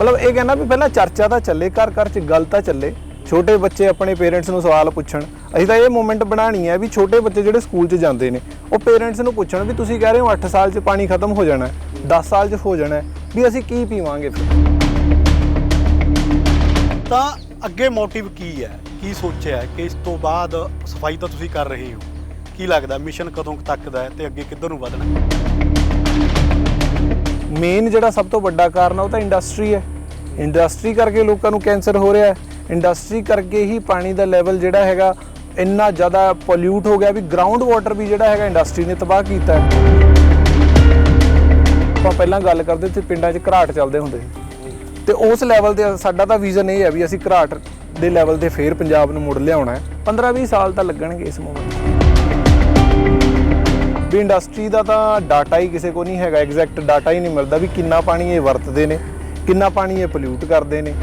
ਮਤਲਬ ਇਹ ਕਹਿੰਦਾ ਵੀ ਪਹਿਲਾਂ ਚਰਚਾ ਤਾਂ ਚੱਲੇ ਘਰ ਘਰ 'ਚ ਗੱਲ ਤਾਂ ਚੱਲੇ। ਛੋਟੇ ਬੱਚੇ ਆਪਣੇ ਪੇਰੈਂਟਸ ਨੂੰ ਸਵਾਲ ਪੁੱਛਣ। ਅਸੀਂ ਤਾਂ ਇਹ ਮੂਵਮੈਂਟ ਬਣਾਣੀ ਹੈ ਵੀ ਛੋਟੇ ਬੱਚੇ ਜਿਹੜੇ ਸਕੂਲ 'ਚ ਜਾਂਦੇ ਨੇ, ਉਹ ਪੇਰੈਂਟਸ ਨੂੰ ਪੁੱਛਣ ਵੀ ਤੁਸੀਂ ਕਹਿ ਰਹੇ ਹੋ 8 ਸਾਲ 'ਚ ਪਾਣੀ ਖਤਮ ਹੋ ਜਾਣਾ ਹੈ 10 ਸਾਲ 'ਚ ਹੋ ਜਾਣਾ, ਵੀ ਅਸੀਂ ਕੀ ਪੀਵਾਂਗੇ ਫਿਰ? ਤਾਂ ਅੱਗੇ ਮੋਟਿਵ ਕੀ ਹੈ? ਕੀ ਸੋਚਿਆ ਕਿ ਇਸ ਤੋਂ ਬਾਅਦ ਸਫ਼ਾਈ ਤਾਂ ਤੁਸੀਂ ਕਰ ਰਹੇ ਹੋ? ਕੀ ਲੱਗਦਾ? ਮਿਸ਼ਨ ਕਦੋਂ ਕੁ ਤੱਕ ਦਾ ਹੈ ਤੇ ਅੱਗੇ ਕਿੱਧਰ ਨੂੰ ਵਧਣਾ ਹੈ? ਮੇਨ ਜਿਹੜਾ ਸਭ ਤੋਂ ਵੱਡਾ ਕਾਰਨ ਆ, ਉਹ ਤਾਂ ਇੰਡਸਟਰੀ ਹੈ। ਇੰਡਸਟਰੀ ਕਰਕੇ ਲੋਕਾਂ ਨੂੰ ਕੈਂਸਰ ਹੋ ਰਿਹਾ ਹੈ। ਇੰਡਸਟਰੀ ਕਰਕੇ ਹੀ ਪਾਣੀ ਦਾ ਲੈਵਲ ਜਿਹੜਾ ਹੈਗਾ, ਇੰਨਾ ਜ਼ਿਆਦਾ ਪੋਲਿਊਟ ਹੋ ਗਿਆ ਵੀ ਗਰਾਊਂਡ ਵਾਟਰ ਵੀ ਜਿਹੜਾ ਹੈਗਾ ਇੰਡਸਟਰੀ ਨੇ ਤਬਾਹ ਕੀਤਾ ਹੈ। ਆਪਾਂ ਪਹਿਲਾਂ ਗੱਲ ਕਰਦੇ ਸੀ, ਪਿੰਡਾਂ 'ਚ ਘਰਾਟ ਚੱਲਦੇ ਹੁੰਦੇ ਸੀ। ਤੇ ਉਸ ਲੈਵਲ ਤੇ ਸਾਡਾ ਤਾਂ ਵਿਜ਼ਨ ਇਹ ਹੈ ਵੀ ਅਸੀਂ ਘਰਾਟ ਦੇ ਲੈਵਲ ਤੇ ਫੇਰ ਪੰਜਾਬ ਨੂੰ ਮੁੜ ਲਿਆਉਣਾ ਹੈ। 15-20 ਸਾਲ ਤਾਂ ਲੱਗਣਗੇ ਇਸ ਮੂਮੈਂਟ ਵੀ ਇੰਡਸਟਰੀ ਦਾ ਤਾਂ ਡਾਟਾ ਹੀ ਕਿਸੇ ਕੋ ਨਹੀਂ ਹੈਗਾ ਐਗਜ਼ੈਕਟ ਡਾਟਾ ਹੀ ਨਹੀਂ ਮਿਲਦਾ ਵੀ ਕਿੰਨਾ ਪਾਣੀ ਇਹ ਵਰਤਦੇ ਨੇ, ਕਿੰਨਾ ਪਾਣੀ ਇਹ ਪੋਲਿਊਟ ਕਰਦੇ ਨੇ।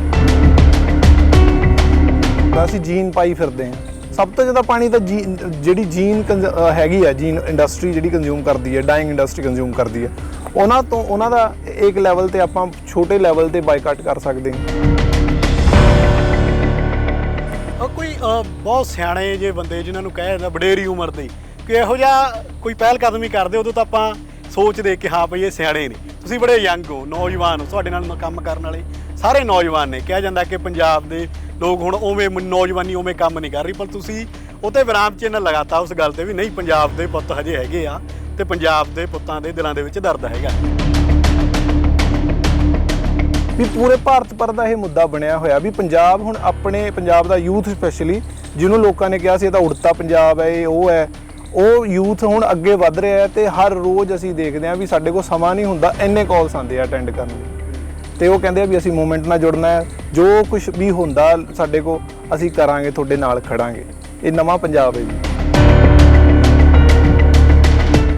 ਤਾਂ ਅਸੀਂ ਜੀਨ ਪਾਈ ਫਿਰਦੇ ਹਾਂ। ਸਭ ਤੋਂ ਜ਼ਿਆਦਾ ਪਾਣੀ ਤਾਂ ਜੀ- ਜਿਹੜੀ ਜੀਨ ਕੰਜ਼- ਹੈਗੀ ਆ ਜੀਨ ਇੰਡਸਟਰੀ ਜਿਹੜੀ ਕੰਜ਼ਿਊਮ ਕਰਦੀ ਹੈ ਡਾਈਂਗ ਇੰਡਸਟਰੀ ਕੰਜ਼ਿਊਮ ਕਰਦੀ ਹੈ ਉਹਨਾਂ ਤੋਂ, ਉਹਨਾਂ ਦਾ ਇੱਕ ਲੈਵਲ ਤੇ ਆਪਾਂ ਛੋਟੇ ਲੈਵਲ ਤੇ ਬਾਈਕਾਟ ਕਰ ਸਕਦੇ ਹਾਂ। ਕੋਈ ਬਹੁਤ ਸਿਆਣੇ ਜੇ ਬੰਦੇ ਜਿਨ੍ਹਾਂ ਨੂੰ ਕਹਿ ਜਾਂਦਾ ਵਡੇਰੀ ਉਮਰ ਦੇ। ਕਿ ਇਹੋ ਜਿਹਾ ਕੋਈ ਪਹਿਲ ਕਦਮੀ ਕਰਦੇ ਉਦੋਂ ਤਾਂ ਆਪਾਂ ਸੋਚਦੇ ਕਿ, ਹਾਂ ਭਈ ਇਹ ਸਿਆਣੇ ਨੇ। ਤੁਸੀਂ ਬੜੇ ਯੰਗ ਹੋ, ਨੌਜਵਾਨ ਹੋ, ਤੁਹਾਡੇ ਨਾਲ ਕੰਮ ਕਰਨ ਵਾਲੇ। ਸਾਰੇ ਨੌਜਵਾਨ ਨੇ। ਕਿਹਾ ਜਾਂਦਾ ਕਿ ਪੰਜਾਬ ਦੇ ਲੋਕ ਹੁਣ ਉਵੇਂ ਨੌਜਵਾਨੀ ਉਵੇਂ ਕੰਮ ਨਹੀਂ ਕਰ ਰਹੀ, ਪਰ ਤੁਸੀਂ ਉਤੇ ਵਿਰਾਮ ਚਿੰਨ੍ਹ ਲਗਾਤਾ ਉਸ ਗੱਲ ਤੇ ਵੀ ਨਹੀਂ, ਪੰਜਾਬ ਦੇ ਪੁੱਤ ਹਜੇ ਹੈਗੇ ਆ ਤੇ ਪੰਜਾਬ ਦੇ ਪੁੱਤਾਂ ਦੇ ਦਿਲਾਂ ਦੇ ਵਿੱਚ ਦਰਦ ਹੈਗਾ। ਵੀ ਪੂਰੇ ਭਾਰਤ ਭਰ ਦਾ ਇਹ ਮੁੱਦਾ ਬਣਿਆ ਹੋਇਆ ਵੀ ਪੰਜਾਬ ਹੁਣ ਆਪਣੇ, ਪੰਜਾਬ ਦਾ ਯੂਥ ਸਪੈਸ਼ਲੀ ਜਿਹਨੂੰ ਲੋਕਾਂ ਨੇ ਕਿਹਾ ਸੀ ਇਹ ਤਾਂ ਉੜਤਾ ਪੰਜਾਬ ਹੈ, ਇਹ ਉਹ ਹੈ। ਉਹ ਯੂਥ ਹੁਣ ਅੱਗੇ ਵੱਧ ਰਿਹਾ ਹੈ ਤੇ ਹਰ ਰੋਜ਼ ਅਸੀਂ ਦੇਖਦੇ ਹਾਂ ਵੀ ਸਾਡੇ ਕੋਲ ਸਮਾਂ ਨਹੀਂ ਹੁੰਦਾ, ਇੰਨੇ ਕਾਲਸ ਆਉਂਦੇ ਆ ਅਟੈਂਡ ਕਰਨ ਲਈ। ਤੇ ਉਹ ਕਹਿੰਦੇ ਆ ਵੀ ਅਸੀਂ ਮੂਵਮੈਂਟ ਨਾਲ ਜੁੜਨਾ ਹੈ, ਜੋ ਕੁਝ ਵੀ ਹੁੰਦਾ ਸਾਡੇ ਕੋਲ, ਅਸੀਂ ਕਰਾਂਗੇ, ਤੁਹਾਡੇ ਨਾਲ ਖੜਾਂਗੇ। ਇਹ ਨਵਾਂ ਪੰਜਾਬ ਹੈ ਜੀ।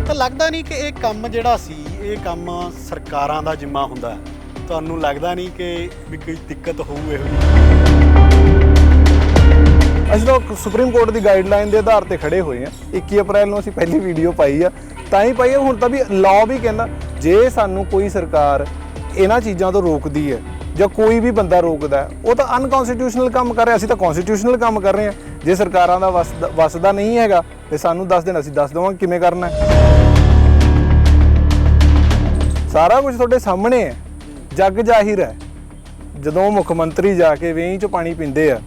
ਤਾਂ ਲੱਗਦਾ ਨਹੀਂ ਕਿ ਇਹ ਕੰਮ ਜਿਹੜਾ ਸੀ, ਇਹ ਕੰਮ ਸਰਕਾਰਾਂ ਦਾ ਜਿੰਮਾ ਹੁੰਦਾ ਤੁਹਾਨੂੰ ਲੱਗਦਾ ਨਹੀਂ ਕਿ ਵੀ ਕੋਈ ਦਿੱਕਤ ਹੋਊ ਇਹੋ ਜਿਹੀ? ਅਸੀਂ ਤਾਂ ਸੁਪਰੀਮ ਕੋਰਟ ਦੀ ਗਾਈਡਲਾਈਨ ਦੇ ਆਧਾਰ ਤੇ ਖੜੇ ਹੋਏ ਆ 21 ਅਪ੍ਰੈਲ ਨੂੰ ਅਸੀਂ ਪਹਿਲੀ ਵੀਡੀਓ ਪਾਈ ਆ। ਤਾਂ ਹੀ ਪਾਈ ਆ ਹੁਣ ਤਾਂ ਵੀ ਲਾਅ ਵੀ ਕਹਿੰਦਾ, ਜੇ ਸਾਨੂੰ ਕੋਈ ਸਰਕਾਰ ਇਹਨਾਂ ਚੀਜ਼ਾਂ ਤੋਂ ਰੋਕਦੀ ਹੈ ਜਾਂ ਕੋਈ ਵੀ ਬੰਦਾ ਰੋਕਦਾ ਉਹ ਤਾਂ ਅਨਕਨਸਟੀਟਿਊਸ਼ਨਲ ਕੰਮ ਕਰ ਰਿਹਾ। ਅਸੀਂ ਤਾਂ ਕਨਸਟੀਟਿਊਸ਼ਨਲ ਕੰਮ ਕਰ ਰਹੇ ਹਾਂ। ਜੇ ਸਰਕਾਰਾਂ ਦਾ ਵਸ, ਵਸਦਾ ਨਹੀਂ ਹੈਗਾ, ਤੇ ਸਾਨੂੰ ਦੱਸ ਦੇਣ, ਅਸੀਂ ਦੱਸ ਦੇਵਾਂਗੇ ਕਿਵੇਂ ਕਰਨਾ ਸਾਰਾ ਕੁਝ ਤੁਹਾਡੇ ਸਾਹਮਣੇ ਹੈ। ਜੱਗ ਜ਼ਾਹਿਰ ਹੈ। ਜਦੋਂ ਮੁੱਖ ਮੰਤਰੀ ਜਾ ਕੇ ਵੇਈ ਚ ਪਾਣੀ ਪੀਂਦੇ ਆ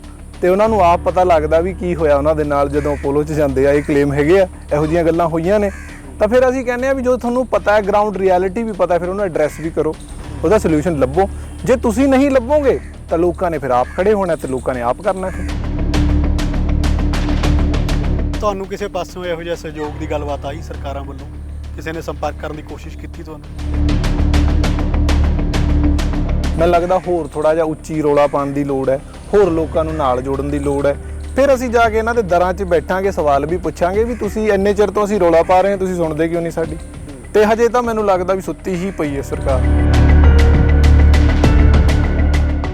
ਤੇ ਉਹਨਾਂ ਨੂੰ ਆਪ ਪਤਾ ਲੱਗਦਾ ਵੀ ਕੀ ਹੋਇਆ ਉਹਨਾਂ ਦੇ ਨਾਲ ਜਦੋਂ ਪੋਲੋ ਚ ਜਾਂਦੇ ਆ ਇਹ ਕਲੇਮ ਹੈਗੇ ਆ ਇਹੋ ਜੀਆਂ ਗੱਲਾਂ ਹੋਈਆਂ ਨੇ। ਤਾਂ ਫਿਰ ਅਸੀਂ ਕਹਿੰਦੇ ਆ ਵੀ ਜੋ ਤੁਹਾਨੂੰ ਪਤਾ ਹੈ ਗਰਾਊਂਡ ਰਿਐਲਿਟੀ ਵੀ ਪਤਾ ਹੈ, ਫਿਰ ਉਹਨੂੰ ਐਡਰੈਸ ਵੀ ਕਰੋ ਉਹਦਾ ਸੋਲੂਸ਼ਨ ਲੱਭੋ। ਜੇ ਤੁਸੀਂ ਨਹੀਂ ਲੱਭੋਗੇ ਤਾਂ ਲੋਕਾਂ ਨੇ ਫਿਰ ਆਪ ਖੜੇ ਹੋਣਾ ਤੇ ਲੋਕਾਂ ਨੇ ਆਪ ਕਰਨਾ ਫਿਰ ਤੁਹਾਨੂੰ ਕਿਸੇ ਪਾਸੋਂ ਇਹੋ ਜਿਹਾ ਸਹਿਯੋਗ ਦੀ ਗੱਲਬਾਤ ਆਈ ਸਰਕਾਰਾਂ ਵੱਲੋਂ? ਕਿਸੇ ਨੇ ਸੰਪਰਕ ਕਰਨ ਦੀ ਕੋਸ਼ਿਸ਼ ਕੀਤੀ ਤੁਹਾਨੂੰ? ਮੈਨੂੰ ਲੱਗਦਾ ਹੋਰ ਥੋੜਾ ਜਿਹਾ ਉੱਚੀ ਰੋਲਾ ਪਾਉਣ ਦੀ ਲੋੜ ਹੈ। ਹੋਰ ਲੋਕਾਂ ਨੂੰ ਨਾਲ ਜੋੜਨ ਦੀ ਲੋੜ ਹੈ। ਫਿਰ ਅਸੀਂ ਜਾ ਕੇ ਇਹਨਾਂ ਦੇ ਦਰਾਂ 'ਚ ਬੈਠਾਂਗੇ, ਸਵਾਲ ਵੀ ਪੁੱਛਾਂਗੇ ਵੀ ਤੁਸੀਂ ਇੰਨੇ ਚਿਰ ਤੋਂ ਅਸੀਂ ਰੋਲਾ ਪਾ ਰਹੇ ਹਾਂ, ਤੁਸੀਂ ਸੁਣਦੇ ਕਿਉਂ ਨਹੀਂ ਸਾਡੀ? ਤੇ ਹਜੇ ਤਾਂ ਮੈਨੂੰ ਲੱਗਦਾ ਵੀ ਸੁੱਤੀ ਹੀ ਪਈ ਹੈ ਸਰਕਾਰ।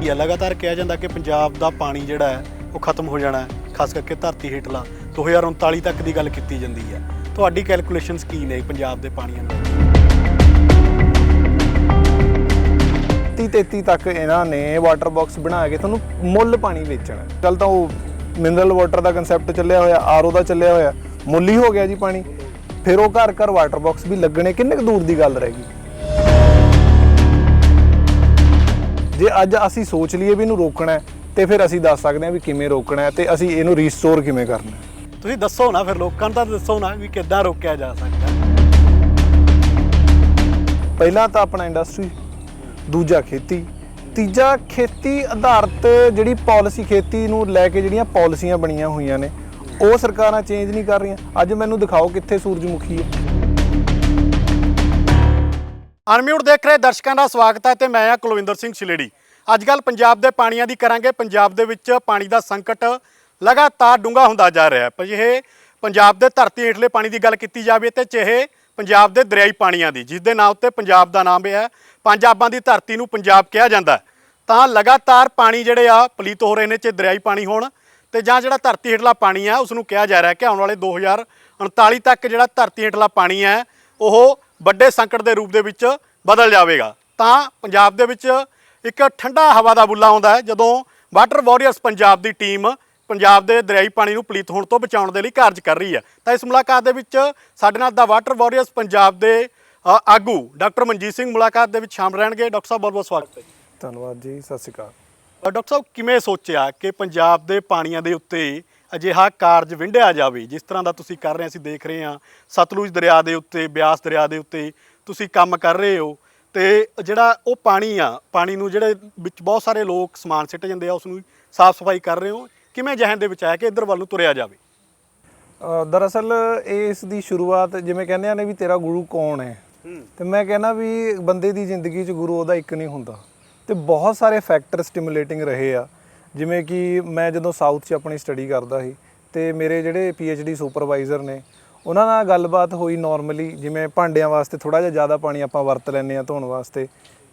ਇਹ ਲਗਾਤਾਰ ਕਿਹਾ ਜਾਂਦਾ ਕਿ ਪੰਜਾਬ ਦਾ ਪਾਣੀ ਜਿਹੜਾ ਹੈ, ਉਹ ਖਤਮ ਹੋ ਜਾਣਾ ਹੈ, ਖਾਸ ਕਰਕੇ ਧਰਤੀ ਹੇਠਲਾ। 2039 ਤੱਕ ਦੀ ਗੱਲ ਕੀਤੀ ਜਾਂਦੀ ਹੈ। ਤੁਹਾਡੀ ਕੈਲਕੂਲੇਸ਼ਨਸ ਕੀ ਨੇ ਪੰਜਾਬ ਦੇ ਪਾਣੀਆਂ ਦੇ 30 33 ਤੱਕ ਇਹਨਾਂ ਨੇ ਵਾਟਰ ਬਾਕਸ ਬਣਾ ਕੇ ਤੁਹਾਨੂੰ ਮੁੱਲ ਪਾਣੀ ਵੇਚਣਾ ਕੱਲ ਤਾਂ ਉਹ ਮਿਨਰਲ ਵਾਟਰ ਦਾ ਕਨਸੈਪਟ ਚੱਲਿਆ ਹੋਇਆ ਆਰਓ ਦਾ ਚੱਲਿਆ ਹੋਇਆ ਮੁੱਲ ਹੀ ਹੋ ਗਿਆ ਜੀ ਪਾਣੀ। ਫਿਰ ਉਹ ਘਰ ਘਰ ਵਾਟਰ ਬਾਕਸ ਵੀ ਲੱਗਣੇ ਕਿੰਨੇ ਕੁ ਦੂਰ ਦੀ ਗੱਲ ਰਹਿ ਗਈ? ਜੇ ਅੱਜ ਅਸੀਂ ਸੋਚ ਲਈਏ ਵੀ ਇਹਨੂੰ ਰੋਕਣਾ ਹੈ, ਤੇ ਫਿਰ ਅਸੀਂ ਦੱਸ ਸਕਦੇ ਹਾਂ ਵੀ ਕਿਵੇਂ ਰੋਕਣਾ ਹੈ ਤੇ ਅਸੀਂ ਇਹਨੂੰ ਰੀਸਟੋਰ ਕਿਵੇਂ ਕਰਨਾ ਹੈ। ਤੁਸੀਂ ਦੱਸੋ ਨਾ ਫਿਰ ਲੋਕਾਂ ਨੂੰ ਤਾਂ ਦੱਸੋ ਨਾ ਵੀ ਕਿੱਦਾਂ ਰੋਕਿਆ ਜਾ ਸਕਦਾ ਪਹਿਲਾ ਤਾਂ ਆਪਣਾ ਇੰਡਸਟਰੀ ਦੂਜਾ ਖੇਤੀ। ਤੀਜਾ ਖੇਤੀ ਆਧਾਰਿਤ ਜਿਹੜੀ ਪਾਲਿਸੀ ਖੇਤੀ ਨੂੰ ਲੈ ਕੇ ਜਿਹੜੀਆਂ ਪਾਲਿਸੀਆਂ ਬਣੀਆਂ ਹੋਈਆਂ ਨੇ, ਉਹ ਸਰਕਾਰਾਂ ਚੇਂਜ ਨਹੀਂ ਕਰ ਰਹੀਆਂ। ਅੱਜ ਮੈਨੂੰ ਦਿਖਾਓ ਕਿੱਥੇ ਸੂਰਜਮੁਖੀ ਹੈ। ਅਨਮਿਊਟ ਦੇਖ ਰਹੇ ਦਰਸ਼ਕਾਂ ਦਾ ਸਵਾਗਤ ਹੈ ਤੇ ਮੈਂ ਹਾਂ ਕੁਲਵਿੰਦਰ ਸਿੰਘ ਛਿਲੇੜੀ। ਅੱਜ ਕੱਲ ਪੰਜਾਬ ਦੇ ਪਾਣੀਆਂ ਦੀ ਕਰਾਂਗੇ, ਪੰਜਾਬ ਦੇ ਵਿੱਚ ਪਾਣੀ ਦਾ ਸੰਕਟ ਲਗਾਤਾਰ ਡੂੰਘਾ ਹੁੰਦਾ ਜਾ ਰਿਹਾ ਹੈ। ਪਰ ਇਹ ਪੰਜਾਬ ਦੇ ਧਰਤੀ ਹੇਠਲੇ ਪਾਣੀ ਦੀ ਗੱਲ ਕੀਤੀ ਜਾਵੇ ਤੇ ਚਾਹੇ ਪੰਜਾਬ ਦੇ ਦਰਿਆਈ ਪਾਣੀਆਂ ਦੀ ਜਿਸ ਦੇ ਨਾਂ ਉੱਤੇ ਪੰਜਾਬ ਦਾ ਨਾਮ ਹੈ, ਪੰਜਾਬਾਂ ਦੀ ਧਰਤੀ ਨੂੰ ਪੰਜਾਬ ਕਿਹਾ ਜਾਂਦਾ ਤਾਂ ਲਗਾਤਾਰ ਪਾਣੀ ਜਿਹੜੇ ਆ, ਪਲੀਤ ਹੋ ਰਹੇ ਨੇ, ਚਾਹੇ ਦਰਿਆਈ ਪਾਣੀ ਹੋਣ, ਤੇ ਜਾਂ ਜਿਹੜਾ ਧਰਤੀ ਹੇਠਲਾ ਪਾਣੀ ਆ ਉਸ ਨੂੰ ਕਿਹਾ ਜਾ ਰਿਹਾ ਕਿ ਆਉਣ ਵਾਲੇ 2039 ਤੱਕ ਜਿਹੜਾ ਧਰਤੀ ਹੇਠਲਾ ਪਾਣੀ ਹੈ, ਉਹ ਵੱਡੇ ਸੰਕਟ ਦੇ ਰੂਪ ਦੇ ਵਿੱਚ ਬਦਲ ਜਾਵੇਗਾ। ਤਾਂ ਪੰਜਾਬ ਦੇ ਵਿੱਚ ਇੱਕ ਠੰਡਾ ਹਵਾ ਦਾ ਬੁੱਲਾ ਆਉਂਦਾ ਹੈ, ਜਦੋਂ ਵਾਟਰ ਵਾਰੀਅਰਸ ਪੰਜਾਬ ਦੀ ਟੀਮ ਪੰਜਾਬ ਦੇ ਦਰਿਆਈ ਪਾਣੀ ਨੂੰ ਪਲੀਤ ਹੋਣ ਤੋਂ ਬਚਾਉਣ ਦੇ ਲਈ ਕਾਰਜ ਕਰ ਰਹੀ ਹੈ। ਤਾਂ ਇਸ ਮੁਲਾਕਾਤ ਦੇ ਵਿੱਚ ਸਾਡੇ ਨਾਲ ਦਾ ਵਾਟਰ ਵਾਰੀਅਰਸ ਪੰਜਾਬ ਦੇ ਆਗੂ ਡਾਕਟਰ ਮਨਜੀਤ ਸਿੰਘ ਮੁਲਾਕਾਤ ਦੇ ਵਿੱਚ ਸ਼ਾਮਲ ਰਹਿਣਗੇ। ਡਾਕਟਰ ਸਾਹਿਬ ਬਹੁਤ ਬਹੁਤ ਸਵਾਗਤ ਹੈ। ਧੰਨਵਾਦ ਜੀ ਸਤਿ ਸ਼੍ਰੀ ਅਕਾਲ। ਡਾਕਟਰ ਸਾਹਿਬ ਕਿਵੇਂ ਸੋਚਿਆ ਕਿ ਪੰਜਾਬ ਦੇ ਪਾਣੀਆਂ ਦੇ ਉੱਤੇ ਅਜਿਹਾ ਕਾਰਜ ਵਿੰਡਿਆ ਜਾਵੇ ਜਿਸ ਤਰ੍ਹਾਂ ਦਾ ਤੁਸੀਂ ਕਰ ਰਹੇ ਅਸੀਂ ਦੇਖ ਰਹੇ ਹਾਂ ਸਤਲੁਜ ਦਰਿਆ ਦੇ ਉੱਤੇ ਬਿਆਸ ਦਰਿਆ ਦੇ ਉੱਤੇ ਤੁਸੀਂ ਕੰਮ ਕਰ ਰਹੇ ਹੋ ਤੇ ਜਿਹੜਾ ਉਹ ਪਾਣੀ ਆ ਪਾਣੀ ਨੂੰ ਜਿਹੜੇ ਵਿੱਚ ਬਹੁਤ ਸਾਰੇ ਲੋਕ ਸਮਾਨ ਸਿੱਟ ਜਾਂਦੇ ਆ ਉਸ ਨੂੰ ਸਾਫ਼ ਸਫ਼ਾਈ ਕਰ ਰਹੇ ਹੋ। ਕਿਵੇਂ ਜਹਨ ਦੇ ਵਿੱਚ ਆਇਆ ਕਿ ਇੱਧਰ ਵੱਲ ਨੂੰ ਤੁਰਿਆ ਜਾਵੇ? ਦਰਅਸਲ ਇਸ ਦੀ ਸ਼ੁਰੂਆਤ ਜਿਵੇਂ ਕਹਿੰਦੇ ਆ ਨੇ ਵੀ ਤੇਰਾ ਗੁਰੂ ਕੌਣ ਹੈ? ਤੇ ਮੈਂ ਕਹਿੰਦਾ ਵੀ ਬੰਦੇ ਦੀ ਜ਼ਿੰਦਗੀ 'ਚ ਗੁਰੂ ਉਹਦਾ ਇੱਕ ਨਹੀਂ ਹੁੰਦਾ। ਤੇ ਬਹੁਤ ਸਾਰੇ ਫੈਕਟਰ ਸਟਿਮੂਲੇਟਿੰਗ ਰਹੇ ਆ। ਜਿਵੇਂ ਕਿ ਮੈਂ ਜਦੋਂ ਸਾਊਥ 'ਚ ਆਪਣੀ ਸਟੱਡੀ ਕਰਦਾ ਸੀ ਤੇ ਮੇਰੇ ਜਿਹੜੇ ਡੀ ਸੁਪਰਵਾਈਜ਼ਰ ਨੇ ਉਹਨਾਂ ਨਾਲ ਗੱਲਬਾਤ ਹੋਈ ਨਾਰਮਲੀ ਜਿਵੇਂ ਭਾਂਡਿਆਂ ਵਾਸਤੇ ਥੋੜਾ ਜਿਹਾ ਜ਼ਿਆਦਾ ਪਾਣੀ ਆਪਾਂ ਵਰਤ ਲੈਂਦੇ ਆ ਧੋਣ ਵਾਸਤੇ।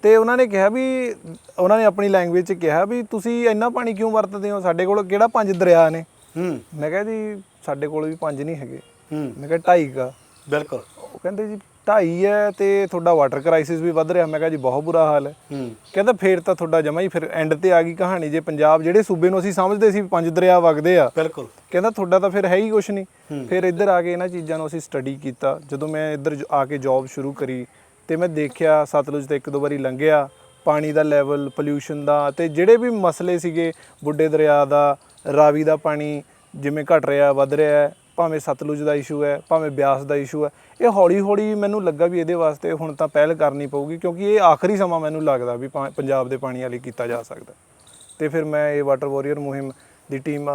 ਤੇ ਉਹਨਾਂ ਨੇ ਕਿਹਾ ਵੀ ਉਹਨਾਂ ਨੇ ਆਪਣੀ ਲੈਂਗੁਏਜ 'ਚ ਕਿਹਾ ਵੀ ਤੁਸੀਂ ਇੰਨਾ ਪਾਣੀ ਕਿਉਂ ਵਰਤਦੇ ਹੋ? ਸਾਡੇ ਕੋਲ ਕਿਹੜਾ ਪੰਜ ਦਰਿਆ ਨੇ? ਹੂੰ। ਮੈਂ ਕਿਹਾ ਜੀ ਸਾਡੇ ਕੋਲ ਵੀ ਪੰਜ ਨਹੀਂ ਹੈਗੇ। ਹੂੰ। ਮੈਂ ਕਿਹਾ ਢਾਈ ਕਾ ਬਿਲਕੁਲ। ਉਹ ਕਹਿੰਦੇ ਜੀ ਢਾਈ ਹੈ ਤੇ ਤੁਹਾਡਾ ਵਾਟਰ ਕ੍ਰਾਈਸਿਸ ਵੀ ਵੱਧ ਰਿਹਾ। ਮੈਂ ਕਿਹਾ ਜੀ ਬਹੁਤ ਬੁਰਾ ਹਾਲ ਹੈ। ਹੂੰ। ਕਹਿੰਦਾ ਫੇਰ ਤਾਂ ਤੁਹਾਡਾ ਜਮਾ ਹੀ ਫਿਰ ਐਂਡ ਤੇ ਆ ਗਈ ਕਹਾਣੀ। ਜੇ ਪੰਜਾਬ ਜਿਹੜੇ ਸੂਬੇ ਨੂੰ ਅਸੀਂ ਸਮਝਦੇ ਸੀ ਪੰਜ ਦਰਿਆ ਵਗਦੇ ਆ ਬਿਲਕੁਲ। ਕਹਿੰਦਾ ਤੁਹਾਡਾ ਤਾਂ ਫਿਰ ਹੈ ਹੀ ਕੁਛ ਨਹੀਂ। ਫਿਰ ਇੱਧਰ ਆ ਕੇ ਇਹਨਾਂ ਚੀਜ਼ਾਂ ਨੂੰ ਅਸੀਂ ਸਟੱਡੀ ਕੀਤਾ। ਜਦੋਂ ਮੈਂ ਇੱਧਰ ਆ ਕੇ ਜੌਬ ਸ਼ੁਰੂ ਕਰੀ ਤੇ ਮੈਂ ਦੇਖਿਆ ਸਤਲੁਜ ਤੇ ਇੱਕ ਦੋ ਵਾਰੀ ਲੰਘਿਆ, ਪਾਣੀ ਦਾ ਲੈਵਲ ਪੋਲਿਊਸ਼ਨ ਦਾ ਤੇ ਜਿਹੜੇ ਵੀ ਮਸਲੇ ਸੀਗੇ, ਬੁੱਢੇ ਦਰਿਆ ਦਾ, ਰਾਵੀ ਦਾ ਪਾਣੀ ਜਿਵੇਂ ਘਟ ਰਿਹਾ, ਵੱਧ ਰਿਹਾ ਭਾਵੇਂ ਸਤਲੁਜ ਦਾ ਇਸ਼ੂ ਹੈ, ਭਾਵੇਂ ਬਿਆਸ ਦਾ ਇਸ਼ੂ ਹੈ, ਇਹ ਹੌਲੀ ਹੌਲੀ ਮੈਨੂੰ ਲੱਗਾ ਵੀ ਇਹਦੇ ਵਾਸਤੇ ਹੁਣ ਤਾਂ ਪਹਿਲ ਕਰਨੀ ਪਊਗੀ ਕਿਉਂਕਿ ਇਹ ਆਖਰੀ ਸਮਾਂ ਮੈਨੂੰ ਲੱਗਦਾ ਵੀ ਪਾ- ਪੰਜਾਬ ਦੇ ਪਾਣੀ ਵਾਲੀ ਕੀਤਾ ਜਾ ਸਕਦਾ। ਤੇ ਫਿਰ ਮੈਂ ਇਹ ਵਾਟਰ ਵਾਰੀਅਰ ਮੁਹਿੰਮ ਦੀ ਟੀਮ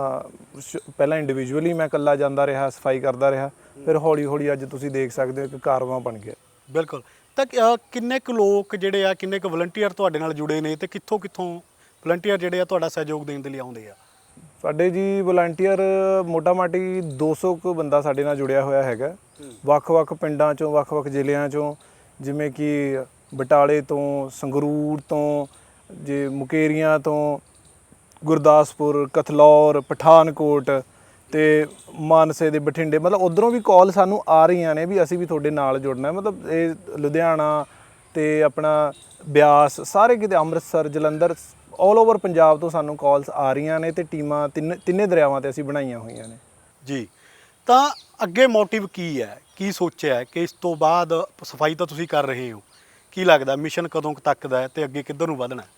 ਸ਼- ਪਹਿਲਾਂ ਇੰਡੀਵਿਜੂਅਲੀ ਮੈਂ ਇਕੱਲਾ ਜਾਂਦਾ ਰਿਹਾ, ਸਫ਼ਾਈ ਕਰਦਾ ਰਿਹਾ, ਫਿਰ ਹੌਲੀ ਹੌਲੀ ਅੱਜ ਤੁਸੀਂ ਦੇਖ ਸਕਦੇ ਹੋ ਕਿ ਕਾਰਵਾਂ ਬਣ ਗਿਆ। ਬਿਲਕੁਲ। ਤਾਂ ਅ, ਕਿੰਨੇ ਕੁ ਲੋਕ ਜਿਹੜੇ ਆ ਕਿੰਨੇ ਕੁ ਵਲੰਟੀਅਰ ਤੁਹਾਡੇ ਨਾਲ ਜੁੜੇ ਨੇ ਤੇ ਕਿੱਥੋਂ ਕਿੱਥੋਂ ਵਲੰਟੀਅਰ ਜਿਹੜੇ ਆ ਤੁਹਾਡਾ ਸਹਿਯੋਗ ਦੇਣ ਦੇ ਲਈ ਆਉਂਦੇ ਆ? ਸਾਡੇ ਜੀ ਵਲੰਟੀਅਰ ਮੋਟਾ-ਮਾਟੀ 200 ਕੁ ਬੰਦਾ ਸਾਡੇ ਨਾਲ ਜੁੜਿਆ ਹੋਇਆ ਹੈਗਾ। ਵੱਖ-ਵੱਖ ਪਿੰਡਾਂ ਚੋਂ ਵੱਖ-ਵੱਖ ਜ਼ਿਲ੍ਹਿਆਂ ਚੋਂ ਜਿਵੇਂ ਕਿ ਬਟਾਲੇ ਤੋਂ ਸੰਗਰੂਰ ਤੋਂ ਜੇ ਮੁਕੇਰੀਆਂ ਤੋਂ ਗੁਰਦਾਸਪੁਰ ਕਥਲੌਰ ਪਠਾਨਕੋਟ ਤੇ ਮਾਨਸੇ ਦੇ ਬਠਿੰਡੇ, ਮਤਲਬ ਉਧਰੋਂ ਵੀ ਕਾਲ ਸਾਨੂੰ ਆ ਰਹੀਆਂ ਨੇ ਵੀ ਅਸੀਂ ਵੀ ਤੁਹਾਡੇ ਨਾਲ ਜੁੜਨਾ ਮਤਲਬ ਇਹ ਲੁਧਿਆਣਾ ਤੇ ਆਪਣਾ ਬਿਆਸ, ਸਾਰੇ ਕਿਤੇ ਅੰਮ੍ਰਿਤਸਰ, ਜਲੰਧਰ 올 ਓਵਰ ਪੰਜਾਬ ਤੋਂ ਸਾਨੂੰ ਕਾਲਸ ਆ ਰਹੀਆਂ ਨੇ ਤੇ ਟੀਮਾਂ, ਤਿੰਨ, ਤਿੰਨੇ ਦਰਿਆਵਾਂ ਤੇ ਅਸੀਂ ਬਣਾਈਆਂ ਹੋਈਆਂ ਨੇ। ਜੀ, ਤਾਂ ਅੱਗੇ ਮੋਟਿਵ ਕੀ ਹੈ? ਕੀ ਸੋਚਿਆ ਕਿ ਇਸ ਤੋਂ ਬਾਅਦ ਸਫ਼ਾਈ ਤਾਂ ਤੁਸੀਂ ਕਰ ਰਹੇ ਹੋ? ਕੀ ਲੱਗਦਾ ਮਿਸ਼ਨ ਕਦੋਂ ਕੁ ਤੱਕ ਦਾ ਹੈ ਤੇ ਅੱਗੇ ਕਿੱਧਰ ਨੂੰ ਵਧਣਾ ਹੈ?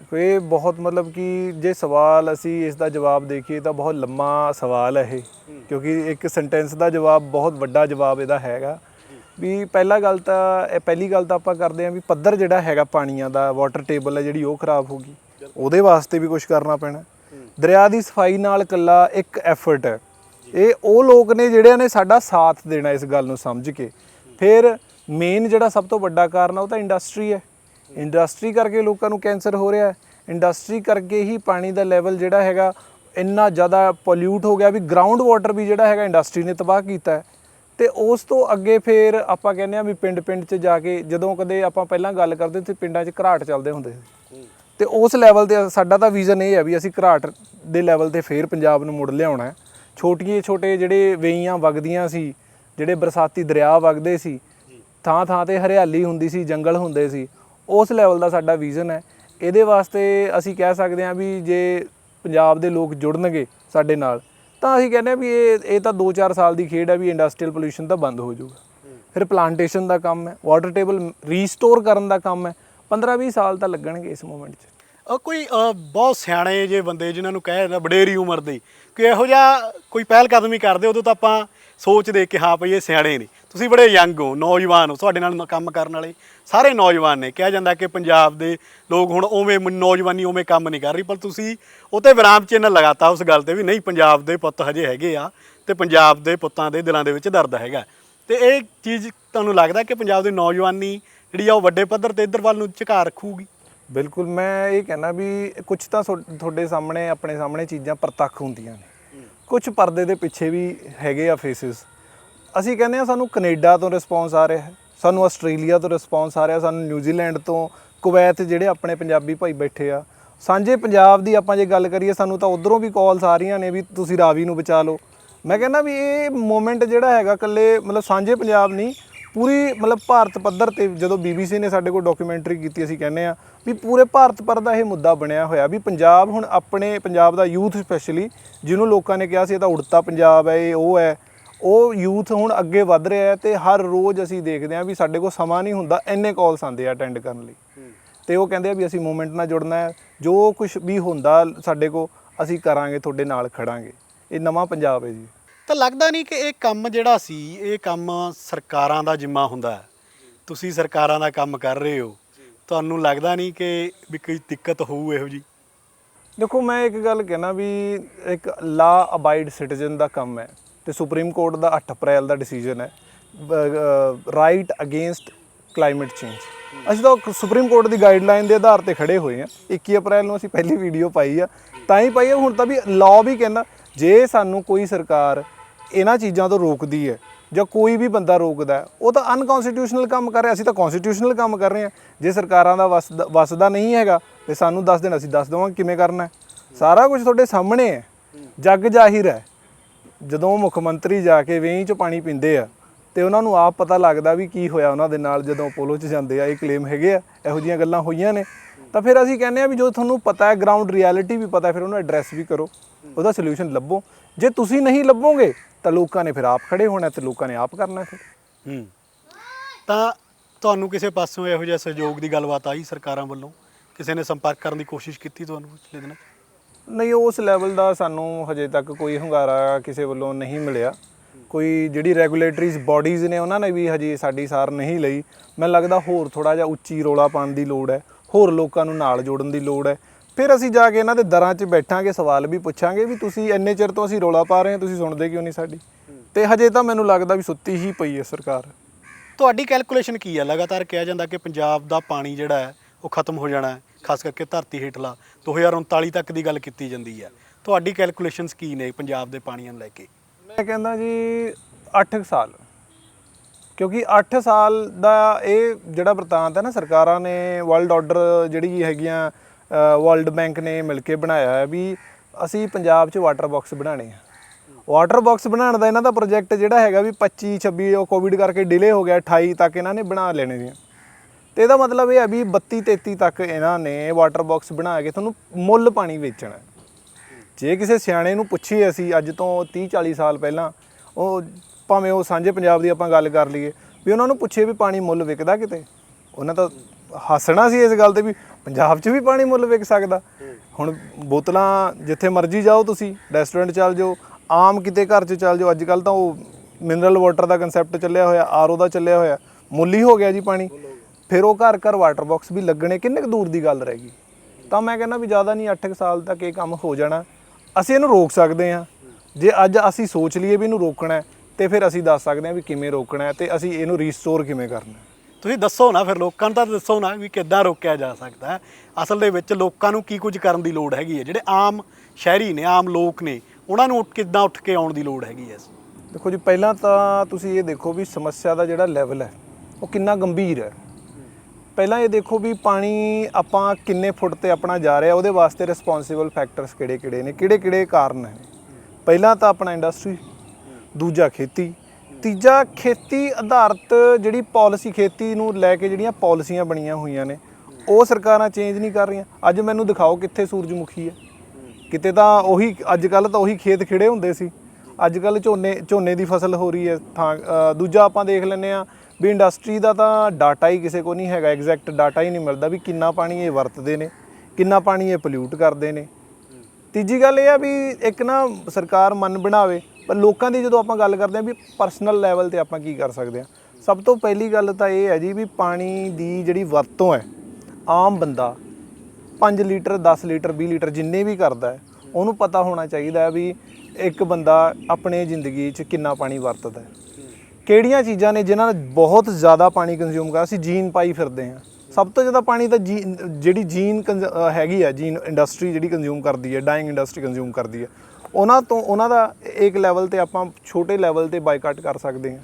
ਇਹ ਬਹੁਤ ਮਤਲਬ ਕਿ ਜੇ ਸਵਾਲ ਅਸੀਂ ਇਸ ਦਾ ਜਵਾਬ ਦੇਖੀਏ ਤਾਂ ਬਹੁਤ ਲੰਮਾ ਸਵਾਲ ਹੈ ਇਹ ਕਿਉਂਕਿ ਇੱਕ ਸੈਂਟੈਂਸ ਦਾ ਜਵਾਬ ਬਹੁਤ ਵੱਡਾ ਜਵਾਬ ਇਹਦਾ ਹੈਗਾ। ਵੀ ਪਹਿਲਾ ਗੱਲ ਤਾਂ ਇਹ ਪਹਿਲੀ ਗੱਲ ਤਾਂ ਆਪਾਂ ਕਰਦੇ ਆਂ ਵੀ ਪੱਧਰ ਜਿਹੜਾ ਹੈਗਾ ਪਾਣੀਆਂ ਦਾ ਵਾਟਰ ਟੇਬਲ ਹੈ ਜਿਹੜੀ ਉਹ ਖਰਾਬ ਹੋ ਗਈ। ਉਹਦੇ ਵਾਸਤੇ ਵੀ ਕੁਝ ਕਰਨਾ ਪੈਣਾ। ਦਰਿਆ ਦੀ ਸਫ਼ਾਈ ਨਾਲ ਇਕੱਲਾ ਇੱਕ ਐਫਰਟ ਹੈ। ਇਹ ਉਹ ਲੋਕ ਨੇ ਜਿਹੜਿਆਂ ਨੇ ਸਾਡਾ ਸਾਥ ਦੇਣਾ ਇਸ ਗੱਲ ਨੂੰ ਸਮਝ ਕੇ। ਫਿਰ ਮੇਨ ਜਿਹੜਾ ਸਭ ਤੋਂ ਵੱਡਾ ਕਾਰਨ ਆ ਉਹ ਤਾਂ ਇੰਡਸਟਰੀ ਹੈ। ਇੰਡਸਟਰੀ ਕਰਕੇ ਲੋਕਾਂ ਨੂੰ ਕੈਂਸਰ ਹੋ ਰਿਹਾ ਹੈ। ਇੰਡਸਟਰੀ ਕਰਕੇ ਹੀ ਪਾਣੀ ਦਾ ਲੈਵਲ ਜਿਹੜਾ ਹੈਗਾ ਇੰਨਾ ਜ਼ਿਆਦਾ ਪੋਲਿਊਟ ਹੋ ਗਿਆ ਵੀ ਗਰਾਊਂਡ ਵਾਟਰ ਵੀ ਜਿਹੜਾ ਹੈਗਾ ਇੰਡਸਟਰੀ ਨੇ ਤਬਾਹ ਕੀਤਾ ਹੈ। ਤੇ ਉਸ ਤੋਂ ਅੱਗੇ ਫਿਰ ਆਪਾਂ ਕਹਿੰਦੇ ਆ ਵੀ ਪਿੰਡ ਪਿੰਡ 'ਚ ਜਾ ਕੇ ਜਦੋਂ ਕਦੇ ਆਪਾਂ ਪਹਿਲਾਂ ਗੱਲ ਕਰਦੇ ਤੇ ਪਿੰਡਾਂ 'ਚ ਘਰਾਟ ਚੱਲਦੇ ਹੁੰਦੇ ਸੀ। ਤੇ ਉਸ ਲੈਵਲ ਤੇ ਸਾਡਾ ਤਾਂ ਵਿਜ਼ਨ ਇਹ ਹੈ ਵੀ ਅਸੀਂ ਘਰਾਟ ਦੇ ਲੈਵਲ ਤੇ ਫੇਰ ਪੰਜਾਬ ਨੂੰ ਮੁੜ ਲਿਆਉਣਾ ਹੈ। ਛੋਟੀਏ ਛੋਟੇ ਜਿਹੜੇ ਵੇਈਆਂ ਵਗਦੀਆਂ ਸੀ, ਜਿਹੜੇ ਬਰਸਾਤੀ ਦਰਿਆ ਵਗਦੇ ਸੀ, ਥਾਂ ਥਾਂ ਤੇ ਹਰਿਆਲੀ ਹੁੰਦੀ ਸੀ, ਜੰਗਲ ਹੁੰਦੇ ਸੀ ਉਸ ਲੈਵਲ ਦਾ ਸਾਡਾ ਵਿਜ਼ਨ ਹੈ। ਇਹਦੇ ਵਾਸਤੇ ਅਸੀਂ ਕਹਿ ਸਕਦੇ ਹਾਂ ਵੀ ਜੇ ਪੰਜਾਬ ਦੇ ਲੋਕ ਜੁੜਨਗੇ ਸਾਡੇ ਨਾਲ, ਤਾਂ ਅਸੀਂ ਕਹਿੰਦੇ ਹਾਂ ਵੀ ਇਹ ਇਹ ਤਾਂ 2-4 ਸਾਲ ਦੀ ਖੇਡ ਹੈ ਵੀ ਇੰਡਸਟਰੀਅਲ ਪੋਲੂਸ਼ਨ ਤਾਂ ਬੰਦ ਹੋ ਜਾਊਗਾ। ਫਿਰ ਪਲਾਂਟੇਸ਼ਨ ਦਾ ਕੰਮ ਹੈ ਵਾਟਰ ਟੇਬਲ ਰੀਸਟੋਰ ਕਰਨ ਦਾ ਕੰਮ ਹੈ 15-20 ਸਾਲ ਤਾਂ ਲੱਗਣਗੇ ਇਸ ਮੂਮੈਂਟ 'ਚ। ਕੋਈ ਬਹੁਤ ਸਿਆਣੇ ਜੇ ਬੰਦੇ ਜਿਨ੍ਹਾਂ ਨੂੰ ਕਹਿ ਰਹੇ ਵਡੇਰੀ ਉਮਰ ਦੇ, ਕਿ ਇਹੋ ਜਿਹਾ ਕੋਈ ਪਹਿਲ ਕਦਮੀ ਕਰਦੇ, ਉਦੋਂ ਤਾਂ ਆਪਾਂ ਸੋਚਦੇ ਕਿ, ਹਾਂ ਭਈ ਇਹ ਸਿਆਣੇ ਨੇ। ਤੁਸੀਂ ਬੜੇ ਯੰਗ ਹੋ ਨੌਜਵਾਨ ਹੋ ਤੁਹਾਡੇ ਨਾਲ ਕੰਮ ਕਰਨ ਵਾਲੇ। ਸਾਰੇ ਨੌਜਵਾਨ ਨੇ। ਕਿਹਾ ਜਾਂਦਾ ਕਿ ਪੰਜਾਬ ਦੇ ਲੋਕ ਹੁਣ ਉਵੇਂ ਨੌਜਵਾਨੀ ਉਵੇਂ ਕੰਮ ਨਹੀਂ ਕਰ ਰਹੀ ਪਰ ਤੁਸੀਂ ਉਹ ਤੇ ਵਿਰਾਮ ਚਿੰਨ੍ਹ ਲਗਾਤਾ ਉਸ ਗੱਲ ਤੇ ਵੀ ਨਹੀਂ ਪੰਜਾਬ ਦੇ ਪੁੱਤ ਹਜੇ ਹੈਗੇ ਆ ਤੇ ਪੰਜਾਬ ਦੇ ਪੁੱਤਾਂ ਦੇ ਦਿਲਾਂ ਦੇ ਵਿੱਚ ਦਰਦ ਹੈਗਾ। ਤੇ ਇਹ ਚੀਜ਼ ਤੁਹਾਨੂੰ ਲੱਗਦਾ ਕਿ ਪੰਜਾਬ ਦੀ ਨੌਜਵਾਨੀ ਜਿਹੜੀ ਆ ਉਹ ਵੱਡੇ ਪੱਧਰ ਤੇ ਇੱਧਰ ਵੱਲ ਨੂੰ ਝੁਕਾ ਰੱਖੂਗੀ? ਬਿਲਕੁਲ ਮੈਂ ਇਹ ਕਹਿਣਾ ਵੀ ਕੁਝ ਤਾਂ ਤੁਹਾ- ਤੁਹਾਡੇ ਸਾਹਮਣੇ ਆਪਣੇ ਸਾਹਮਣੇ ਚੀਜ਼ਾਂ ਪ੍ਰਤੱਖ ਹੁੰਦੀਆਂ ਨੇ। ਕੁਝ ਪਰਦੇ ਦੇ ਪਿੱਛੇ ਵੀ ਹੈਗੇ ਆ ਫੇਸਿਸ ਅਸੀਂ ਕਹਿੰਦੇ ਆ ਸਾਨੂੰ ਕੈਨੇਡਾ ਤੋਂ ਰਿਸਪੌਂਸ ਆ ਰਿਹਾ ਹੈ, ਸਾਨੂੰ ਆਸਟ੍ਰੇਲੀਆ ਤੋਂ ਰਿਸਪੌਂਸ ਆ ਰਿਹਾ ਸਾਨੂੰ ਨਿਊਜ਼ੀਲੈਂਡ ਤੋਂ, ਕੁਵੈਤ ਜਿਹੜੇ ਆਪਣੇ ਪੰਜਾਬੀ ਭਾਈ ਬੈਠੇ ਆ। ਸਾਂਝੇ ਪੰਜਾਬ ਦੀ ਆਪਾਂ ਜੇ ਗੱਲ ਕਰੀਏ, ਸਾਨੂੰ ਤਾਂ ਉਧਰੋਂ ਵੀ ਕਾਲਸ ਆ ਰਹੀਆਂ ਨੇ ਵੀ ਤੁਸੀਂ ਰਾਵੀ ਨੂੰ ਬਚਾ ਲਓ। ਮੈਂ ਕਹਿੰਦਾ ਵੀ ਇਹ ਮੂਮੈਂਟ ਜਿਹੜਾ ਹੈਗਾ ਇਕੱਲੇ ਮਤਲਬ ਸਾਂਝੇ ਪੰਜਾਬ ਨਹੀਂ, ਪੂਰੀ ਮਤਲਬ ਭਾਰਤ ਪੱਧਰ ਤੇ ਜਦੋਂ BBC ਨੇ ਸਾਡੇ ਕੋਲ ਡਾਕੂਮੈਂਟਰੀ ਕੀਤੀ, ਅਸੀਂ ਕਹਿੰਦੇ ਆ ਵੀ ਪੂਰੇ ਭਾਰਤ ਪਰ ਦਾ ਇਹ ਮੁੱਦਾ ਬਣਿਆ ਹੋਇਆ ਵੀ ਪੰਜਾਬ ਹੁਣ ਆਪਣੇ, ਪੰਜਾਬ ਦਾ ਯੂਥ ਸਪੈਸ਼ਲੀ ਜਿਹਨੂੰ ਲੋਕਾਂ ਨੇ ਕਿਹਾ ਸੀ ਇਹ ਤਾਂ ਉੜਤਾ ਪੰਜਾਬ ਹੈ, ਇਹ ਉਹ ਹੈ ਉਹ ਯੂਥ ਹੁਣ ਅੱਗੇ ਵੱਧ ਰਿਹਾ ਹੈ ਤੇ ਹਰ ਰੋਜ਼ ਅਸੀਂ ਦੇਖਦੇ ਹਾਂ ਵੀ ਸਾਡੇ ਕੋਲ ਸਮਾਂ ਨਹੀਂ ਹੁੰਦਾ ਇੰਨੇ ਕਾਲਸ ਆਉਂਦੇ ਆ ਅਟੈਂਡ ਕਰਨ ਲਈ। ਤੇ ਉਹ ਕਹਿੰਦੇ ਆ ਵੀ ਅਸੀਂ ਮੂਵਮੈਂਟ ਨਾਲ ਜੁੜਨਾ ਹੈ ਜੋ ਕੁਝ ਵੀ ਹੁੰਦਾ ਸਾਡੇ ਕੋਲ ਅਸੀਂ ਕਰਾਂਗੇ ਤੁਹਾਡੇ ਨਾਲ ਖੜਾਂਗੇ। ਇਹ ਨਵਾਂ ਪੰਜਾਬ ਹੈ ਜੀ। ਤਾਂ ਲੱਗਦਾ ਨਹੀਂ ਕਿ ਇਹ ਕੰਮ ਜਿਹੜਾ ਸੀ ਇਹ ਕੰਮ ਸਰਕਾਰਾਂ ਦਾ ਜਿੰਮਾ ਹੁੰਦਾ ਹੈ। ਤੁਸੀਂ ਸਰਕਾਰਾਂ ਦਾ ਕੰਮ ਕਰ ਰਹੇ ਹੋ। ਤੁਹਾਨੂੰ ਲੱਗਦਾ ਨਹੀਂ ਕਿ ਵੀ ਕੋਈ ਦਿੱਕਤ ਹੋਊ ਇਹੋ ਜੀ ਦੇਖੋ ਮੈਂ ਇੱਕ ਗੱਲ ਕਹਿਣਾ ਵੀ ਇੱਕ ਲਾ ਅਬਾਈਡ ਸਿਟੀਜ਼ਨ ਦਾ ਕੰਮ ਹੈ। ਤੇ ਸੁਪਰੀਮ ਕੋਰਟ ਦਾ 8 ਅਪ੍ਰੈਲ ਦਾ ਡਿਸੀਜਨ ਹੈ। ਰਾਈਟ ਅਗੇਂਸਟ ਕਲਾਈਮੇਟ ਚੇਂਜ ਅਸੀਂ ਤਾਂ ਸੁਪਰੀਮ ਕੋਰਟ ਦੀ ਗਾਈਡਲਾਈਨ ਦੇ ਆਧਾਰ ਤੇ ਖੜੇ ਹੋਏ ਹਾਂ। 21 ਅਪ੍ਰੈਲ ਨੂੰ ਅਸੀਂ ਪਹਿਲੀ ਵੀਡੀਓ ਪਾਈ ਆ। ਤਾਂ ਹੀ ਪਾਈ ਆ, ਹੁਣ ਤਾਂ ਵੀ ਲਾਅ ਵੀ ਕਹਿੰਦਾ, ਜੇ ਸਾਨੂੰ ਕੋਈ ਸਰਕਾਰ ਇਹਨਾਂ ਚੀਜ਼ਾਂ ਤੋਂ ਰੋਕਦੀ ਹੈ, ਜਾਂ ਕੋਈ ਵੀ ਬੰਦਾ ਰੋਕਦਾ ਉਹ ਤਾਂ ਅਨਕਨਸਟੀਟਿਊਸ਼ਨਲ ਕੰਮ ਕਰ ਰਿਹਾ। ਅਸੀਂ ਤਾਂ ਕਨਸਟੀਟਿਊਸ਼ਨਲ ਕੰਮ ਕਰ ਰਹੇ ਹਾਂ। ਜੇ ਸਰਕਾਰਾਂ ਦਾ ਵਸ, ਵਸਦਾ ਨਹੀਂ ਹੈਗਾ, ਤੇ ਸਾਨੂੰ ਦੱਸ ਦੇਣ, ਅਸੀਂ ਦੱਸ ਦੇਵਾਂਗੇ ਕਿਵੇਂ ਕਰਨਾ ਸਾਰਾ ਕੁਝ ਤੁਹਾਡੇ ਸਾਹਮਣੇ ਹੈ। ਜੱਗ ਜਾਹਿਰ ਹੈ। ਜਦੋਂ ਮੁੱਖ ਮੰਤਰੀ ਜਾ ਕੇ ਵੇਈ ਚ ਪਾਣੀ ਪੀਂਦੇ ਆ, ਤੇ ਉਹਨਾਂ ਨੂੰ ਆਪ ਪਤਾ ਲੱਗਦਾ ਵੀ ਕੀ ਹੋਇਆ ਉਹਨਾਂ ਦੇ ਨਾਲ ਜਦੋਂ ਅਪੋਲੋ ਚ ਜਾਂਦੇ ਆ, ਇਹ ਕਲੇਮ ਹੈਗੇ ਆ, ਇਹੋ ਜੀਆਂ ਗੱਲਾਂ ਹੋਈਆਂ ਨੇ। ਤਾਂ ਫਿਰ ਅਸੀਂ ਕਹਿੰਦੇ ਆ ਵੀ ਜੋ ਤੁਹਾਨੂੰ ਪਤਾ ਹੈ ਗਰਾਊਂਡ ਰਿਐਲਿਟੀ ਵੀ ਪਤਾ ਫਿਰ ਉਹਨੂੰ ਐਡਰੈਸ ਵੀ ਕਰੋ, ਉਹਦਾ ਸੋਲੂਸ਼ਨ ਲੱਭੋ। ਜੇ ਤੁਸੀਂ ਨਹੀਂ ਲੱਭੋਗੇ, ਤਾਂ ਲੋਕਾਂ ਨੇ ਫਿਰ ਆਪ ਖੜੇ ਹੋਣਾ ਤੇ ਲੋਕਾਂ ਨੇ ਆਪ ਕਰਨਾ ਫਿਰ। ਹੂੰ। ਤਾਂ ਤੁਹਾਨੂੰ ਕਿਸੇ ਪਾਸੋਂ ਇਹੋ ਜਿਹਾ ਸਹਿਯੋਗ ਦੀ ਗੱਲਬਾਤ ਆਈ ਸਰਕਾਰਾਂ ਵੱਲੋਂ? ਕਿਸੇ ਨੇ ਸੰਪਰਕ ਕਰਨ ਦੀ ਕੋਸ਼ਿਸ਼ ਕੀਤੀ ਤੁਹਾਨੂੰ ਪਿਛਲੇ ਦਿਨਾਂ ਨਹੀਂ, ਉਸ ਲੈਵਲ ਦਾ ਸਾਨੂੰ ਹਜੇ ਤੱਕ ਕੋਈ ਹੁੰਗਾਰਾ ਕਿਸੇ ਵੱਲੋਂ ਨਹੀਂ ਮਿਲਿਆ। ਕੋਈ ਜਿਹੜੀ ਰੈਗੂਲੇਟਰੀਜ਼ ਬਾਡੀਜ਼ ਨੇ, ਉਹਨਾਂ ਨੇ ਵੀ ਹਜੇ ਸਾਡੀ ਸਾਰ ਨਹੀਂ ਲਈ। ਮੈਨੂੰ ਲੱਗਦਾ ਹੋਰ ਥੋੜਾ ਜਿਹਾ ਉੱਚੀ ਰੋਲਾ ਪਾਉਣ ਦੀ ਲੋੜ ਹੈ, ਹੋਰ ਲੋਕਾਂ ਨੂੰ ਨਾਲ ਜੋੜਨ ਦੀ ਲੋੜ ਹੈ। ਫਿਰ ਅਸੀਂ ਜਾ ਕੇ ਇਹਨਾਂ ਦੇ ਦਰਾਂ 'ਚ ਬੈਠਾਂਗੇ, ਸਵਾਲ ਵੀ ਪੁੱਛਾਂਗੇ ਵੀ ਤੁਸੀਂ ਇੰਨੇ ਚਿਰ ਤੋਂ ਅਸੀਂ ਰੋਲਾ ਪਾ ਰਹੇ ਹਾਂ, ਤੁਸੀਂ ਸੁਣਦੇ ਕਿਉਂ ਨਹੀਂ ਸਾਡੀ? ਤੇ ਹਜੇ ਤਾਂ ਮੈਨੂੰ ਲੱਗਦਾ ਵੀ ਸੁੱਤੀ ਹੀ ਪਈ ਹੈ ਸਰਕਾਰ। ਤੁਹਾਡੀ ਕੈਲਕੂਲੇਸ਼ਨ ਕੀ ਹੈ? ਲਗਾਤਾਰ ਕਿਹਾ ਜਾਂਦਾ ਕਿ ਪੰਜਾਬ ਦਾ ਪਾਣੀ ਜਿਹੜਾ ਹੈ, ਉਹ ਖਤਮ ਹੋ ਜਾਣਾ ਹੈ। ਖਾਸ ਕਰਕੇ ਧਰਤੀ ਹੇਠਲਾ 2039 ਤੱਕ ਦੀ ਗੱਲ ਕੀਤੀ ਜਾਂਦੀ ਹੈ। ਤੁਹਾਡੀ ਕੈਲਕੂਲੇਸ਼ਨਸ ਕੀ ਨੇ ਪੰਜਾਬ ਦੇ ਪਾਣੀਆਂ ਨੂੰ ਲੈ ਕੇ? ਮੈਂ ਕਹਿੰਦਾ ਜੀ 8 ਸਾਲ। ਕਿਉਂਕਿ 8 ਸਾਲ ਦਾ ਇਹ ਜਿਹੜਾ ਵਰਤਾਂਤ ਹੈ ਨਾ, ਸਰਕਾਰਾਂ ਨੇ ਵਰਲਡ ਆਰਡਰ ਜਿਹੜੀ ਹੈਗੀਆਂ ਵਰਲਡ ਬੈਂਕ ਨੇ ਮਿਲ ਕੇ ਬਣਾਇਆ ਹੈ ਵੀ ਅਸੀਂ ਪੰਜਾਬ 'ਚ ਵਾਟਰ ਬਾਕਸ ਬਣਾਣੇ ਆ। ਵਾਟਰ ਬਾਕਸ ਬਣਾਉਣ ਦਾ ਇਹਨਾਂ ਦਾ ਪ੍ਰੋਜੈਕਟ ਜਿਹੜਾ ਹੈਗਾ ਵੀ 25 26 ਉਹ ਕੋਵਿਡ ਕਰਕੇ ਡਿਲੇ ਹੋ ਗਿਆ 28 ਤੱਕ ਇਹਨਾਂ ਨੇ ਬਣਾ ਲੈਣੇ ਨੇ ਤੇ ਇਹਦਾ ਮਤਲਬ ਇਹ ਹੈ ਵੀ 32 33 ਤੱਕ ਇਹਨਾਂ ਨੇ ਵਾਟਰ ਬਾਕਸ ਬਣਾ ਕੇ ਤੁਹਾਨੂੰ ਮੁੱਲ ਪਾਣੀ ਵੇਚਣਾ ਹੈ। ਜੇ ਕਿਸੇ ਸਿਆਣੇ ਨੂੰ ਪੁੱਛੀਏ ਅਸੀਂ, ਅੱਜ ਤੋਂ 30 40 ਸਾਲ ਪਹਿਲਾਂ, ਉਹ ਭਾਵੇਂ ਉਹ ਸਾਂਝੇ ਪੰਜਾਬ ਦੀ ਆਪਾਂ ਗੱਲ ਕਰ ਲਈਏ, ਵੀ ਉਹਨਾਂ ਨੂੰ ਪੁੱਛੇ ਵੀ ਪਾਣੀ ਮੁੱਲ ਵਿਕਦਾ ਕਿਤੇ? ਉਹਨਾਂ ਤਾਂ ਹੱਸਣਾ ਸੀ ਇਸ ਗੱਲ ਤੇ ਵੀ ਪੰਜਾਬ 'ਚ ਵੀ ਪਾਣੀ ਮੁੱਲ ਵਿਕ ਸਕਦਾ। ਹੁਣ ਬੋਤਲਾਂ ਜਿੱਥੇ ਮਰਜ਼ੀ ਜਾਓ ਤੁਸੀਂ ਰੈਸਟੋਰੈਂਟ ਚੱਲ ਜਾਓ, ਆਮ ਕਿਤੇ ਘਰ 'ਚ ਚੱਲ ਜਾਓ, ਅੱਜ ਕੱਲ ਤਾਂ ਉਹ ਮਿਨਰਲ ਵਾਟਰ ਦਾ ਕਨਸੈਪਟ ਚੱਲਿਆ ਹੋਇਆ ਆਰਓ ਦਾ ਚੱਲਿਆ ਹੋਇਆ, ਮੁੱਲ ਹੀ ਹੋ ਗਿਆ ਜੀ ਪਾਣੀ। ਫਿਰ ਉਹ ਘਰ ਘਰ ਵਾਟਰ ਬਾਕਸ ਵੀ ਲੱਗਣੇ ਕਿੰਨੇ ਕੁ ਦੂਰ ਦੀ ਗੱਲ ਰਹਿ ਗਈ? ਤਾਂ ਮੈਂ ਕਹਿੰਦਾ ਵੀ ਜ਼ਿਆਦਾ ਨਹੀਂ 8 ਸਾਲ ਤੱਕ ਇਹ ਕੰਮ ਹੋ ਜਾਣਾ। ਅਸੀਂ ਇਹਨੂੰ ਰੋਕ ਸਕਦੇ ਹਾਂ। ਜੇ ਅੱਜ ਅਸੀਂ ਸੋਚ ਲਈਏ ਵੀ ਇਹਨੂੰ ਰੋਕਣਾ ਤੇ ਫਿਰ ਅਸੀਂ ਦੱਸ ਸਕਦੇ ਹਾਂ ਵੀ ਕਿਵੇਂ ਰੋਕਣਾ ਤੇ ਅਸੀਂ ਇਹਨੂੰ ਰੀਸਟੋਰ ਕਿਵੇਂ ਕਰਨਾ ਤੁਸੀਂ ਦੱਸੋ ਨਾ ਫਿਰ ਲੋਕਾਂ ਨੂੰ ਤਾਂ ਦੱਸੋ ਨਾ ਵੀ ਕਿੱਦਾਂ ਰੋਕਿਆ ਜਾ ਸਕਦਾ ਹੈ। ਅਸਲ ਦੇ ਵਿੱਚ ਲੋਕਾਂ ਨੂੰ ਕੀ ਕੁਝ ਕਰਨ ਦੀ ਲੋੜ ਹੈਗੀ ਹੈ? ਜਿਹੜੇ ਆਮ ਸ਼ਹਿਰੀ ਨੇ ਆਮ ਲੋਕ ਨੇ ਉਹਨਾਂ ਨੂੰ ਕਿੱਦਾਂ ਉੱਠ ਕੇ ਆਉਣ ਦੀ ਲੋੜ ਹੈਗੀ ਹੈ ਦੇਖੋ ਜੀ ਪਹਿਲਾਂ ਤਾਂ ਤੁਸੀਂ ਇਹ ਦੇਖੋ ਵੀ ਸਮੱਸਿਆ ਦਾ ਜਿਹੜਾ ਲੈਵਲ ਹੈ ਉਹ ਕਿੰਨਾ ਗੰਭੀਰ ਹੈ। ਪਹਿਲਾਂ ਇਹ ਦੇਖੋ ਵੀ ਪਾਣੀ ਆਪਾਂ ਕਿੰਨੇ ਫੁੱਟ ਤੇ ਆਪਣਾ ਜਾ ਰਿਹਾ, ਉਹਦੇ ਵਾਸਤੇ ਰਿਸਪੌਂਸਿਬਲ ਫੈਕਟਰਸ ਕਿਹੜੇ-ਕਿਹੜੇ ਨੇ, ਕਿਹੜੇ-ਕਿਹੜੇ ਕਾਰਨ ਨੇ। ਪਹਿਲਾਂ ਤਾਂ ਆਪਣਾ ਇੰਡਸਟਰੀ ਦੂਜਾ ਖੇਤੀ, ਤੀਜਾ ਖੇਤੀ ਆਧਾਰਿਤ ਜਿਹੜੀ ਪਾਲਿਸੀ ਖੇਤੀ ਨੂੰ ਲੈ ਕੇ ਜਿਹੜੀਆਂ ਪਾਲਿਸੀਆਂ ਬਣੀਆਂ ਹੋਈਆਂ ਨੇ, ਉਹ ਸਰਕਾਰਾਂ ਚੇਂਜ ਨਹੀਂ ਕਰ ਰਹੀਆਂ। ਅੱਜ ਮੈਨੂੰ ਦਿਖਾਓ ਕਿੱਥੇ ਸੂਰਜਮੁਖੀ ਹੈ। ਕਿਤੇ ਤਾਂ ਉਹੀ ਅੱਜ ਕੱਲ ਤਾਂ ਉਹੀ ਖੇਤ ਖਿੜੇ ਹੁੰਦੇ ਸੀ। ਅੱਜ ਕੱਲ ਝੋਨੇ ਝੋਨੇ ਦੀ ਫਸਲ ਹੋ ਰਹੀ ਹੈ ਥਾਂ ਦੂਜਾ ਆਪਾਂ ਦੇਖ ਲੈਂਦੇ ਆ ਵੀ ਇੰਡਸਟਰੀ ਦਾ ਤਾਂ ਡਾਟਾ ਹੀ ਕਿਸੇ ਕੋ ਨਹੀਂ ਹੈਗਾ ਐਗਜ਼ੈਕਟ ਡਾਟਾ ਹੀ ਨਹੀਂ ਮਿਲਦਾ ਵੀ ਕਿੰਨਾ ਪਾਣੀ ਇਹ ਵਰਤਦੇ ਨੇ, ਕਿੰਨਾ ਪਾਣੀ ਇਹ ਪੋਲਿਊਟ ਕਰਦੇ ਨੇ। ਤੀਜੀ ਗੱਲ ਇਹ ਆ ਵੀ ਇੱਕ ਨਾ ਸਰਕਾਰ ਮਨ ਬਣਾਵੇ, ਪਰ ਲੋਕਾਂ ਦੀ ਜਦੋਂ ਆਪਾਂ ਗੱਲ ਕਰਦੇ ਆ ਵੀ ਪਰਸਨਲ ਲੈਵਲ ਤੇ ਆਪਾਂ ਕੀ ਕਰ ਸਕਦੇ ਆ ਸਭ ਤੋਂ ਪਹਿਲੀ ਗੱਲ ਤਾਂ ਇਹ ਹੈ ਜੀ ਵੀ ਪਾਣੀ ਦੀ ਜਿਹੜੀ ਵਰਤੋਂ ਹੈ, ਆਮ ਬੰਦਾ 5 ਲੀਟਰ 10 ਲੀਟਰ 20 ਲੀਟਰ ਜਿੰਨੇ ਵੀ ਕਰਦਾ ਹੈ, ਉਹਨੂੰ ਪਤਾ ਹੋਣਾ ਚਾਹੀਦਾ ਹੈ ਵੀ ਇੱਕ ਬੰਦਾ ਆਪਣੇ ਜ਼ਿੰਦਗੀ 'ਚ ਕਿੰਨਾ ਪਾਣੀ ਵਰਤਦਾ ਹੈ। ਕਿਹੜੀਆਂ ਚੀਜ਼ਾਂ ਨੇ ਜਿਨ੍ਹਾਂ ਨਾਲ ਬਹੁਤ ਜ਼ਿਆਦਾ ਪਾਣੀ ਕੰਜ਼ਿਊਮ ਕਰ ਅਸੀਂ ਜੀਨ ਪਾਈ ਫਿਰਦੇ ਹਾਂ। ਸਭ ਤੋਂ ਜ਼ਿਆਦਾ ਪਾਣੀ ਤਾਂ ਜੀ- ਜਿਹੜੀ ਜੀਨ ਕੰਜ਼- ਹੈਗੀ ਆ ਜੀਨ ਇੰਡਸਟਰੀ ਜਿਹੜੀ ਕੰਜ਼ਿਊਮ ਕਰਦੀ ਹੈ ਡਾਈਂਗ ਇੰਡਸਟਰੀ ਕੰਜ਼ਿਊਮ ਕਰਦੀ ਹੈ, ਉਹਨਾਂ ਤੋਂ, ਉਹਨਾਂ ਦਾ ਇੱਕ ਲੈਵਲ ਤੇ ਆਪਾਂ ਛੋਟੇ ਲੈਵਲ ਤੇ ਬਾਈਕਾਟ ਕਰ ਸਕਦੇ ਹਾਂ।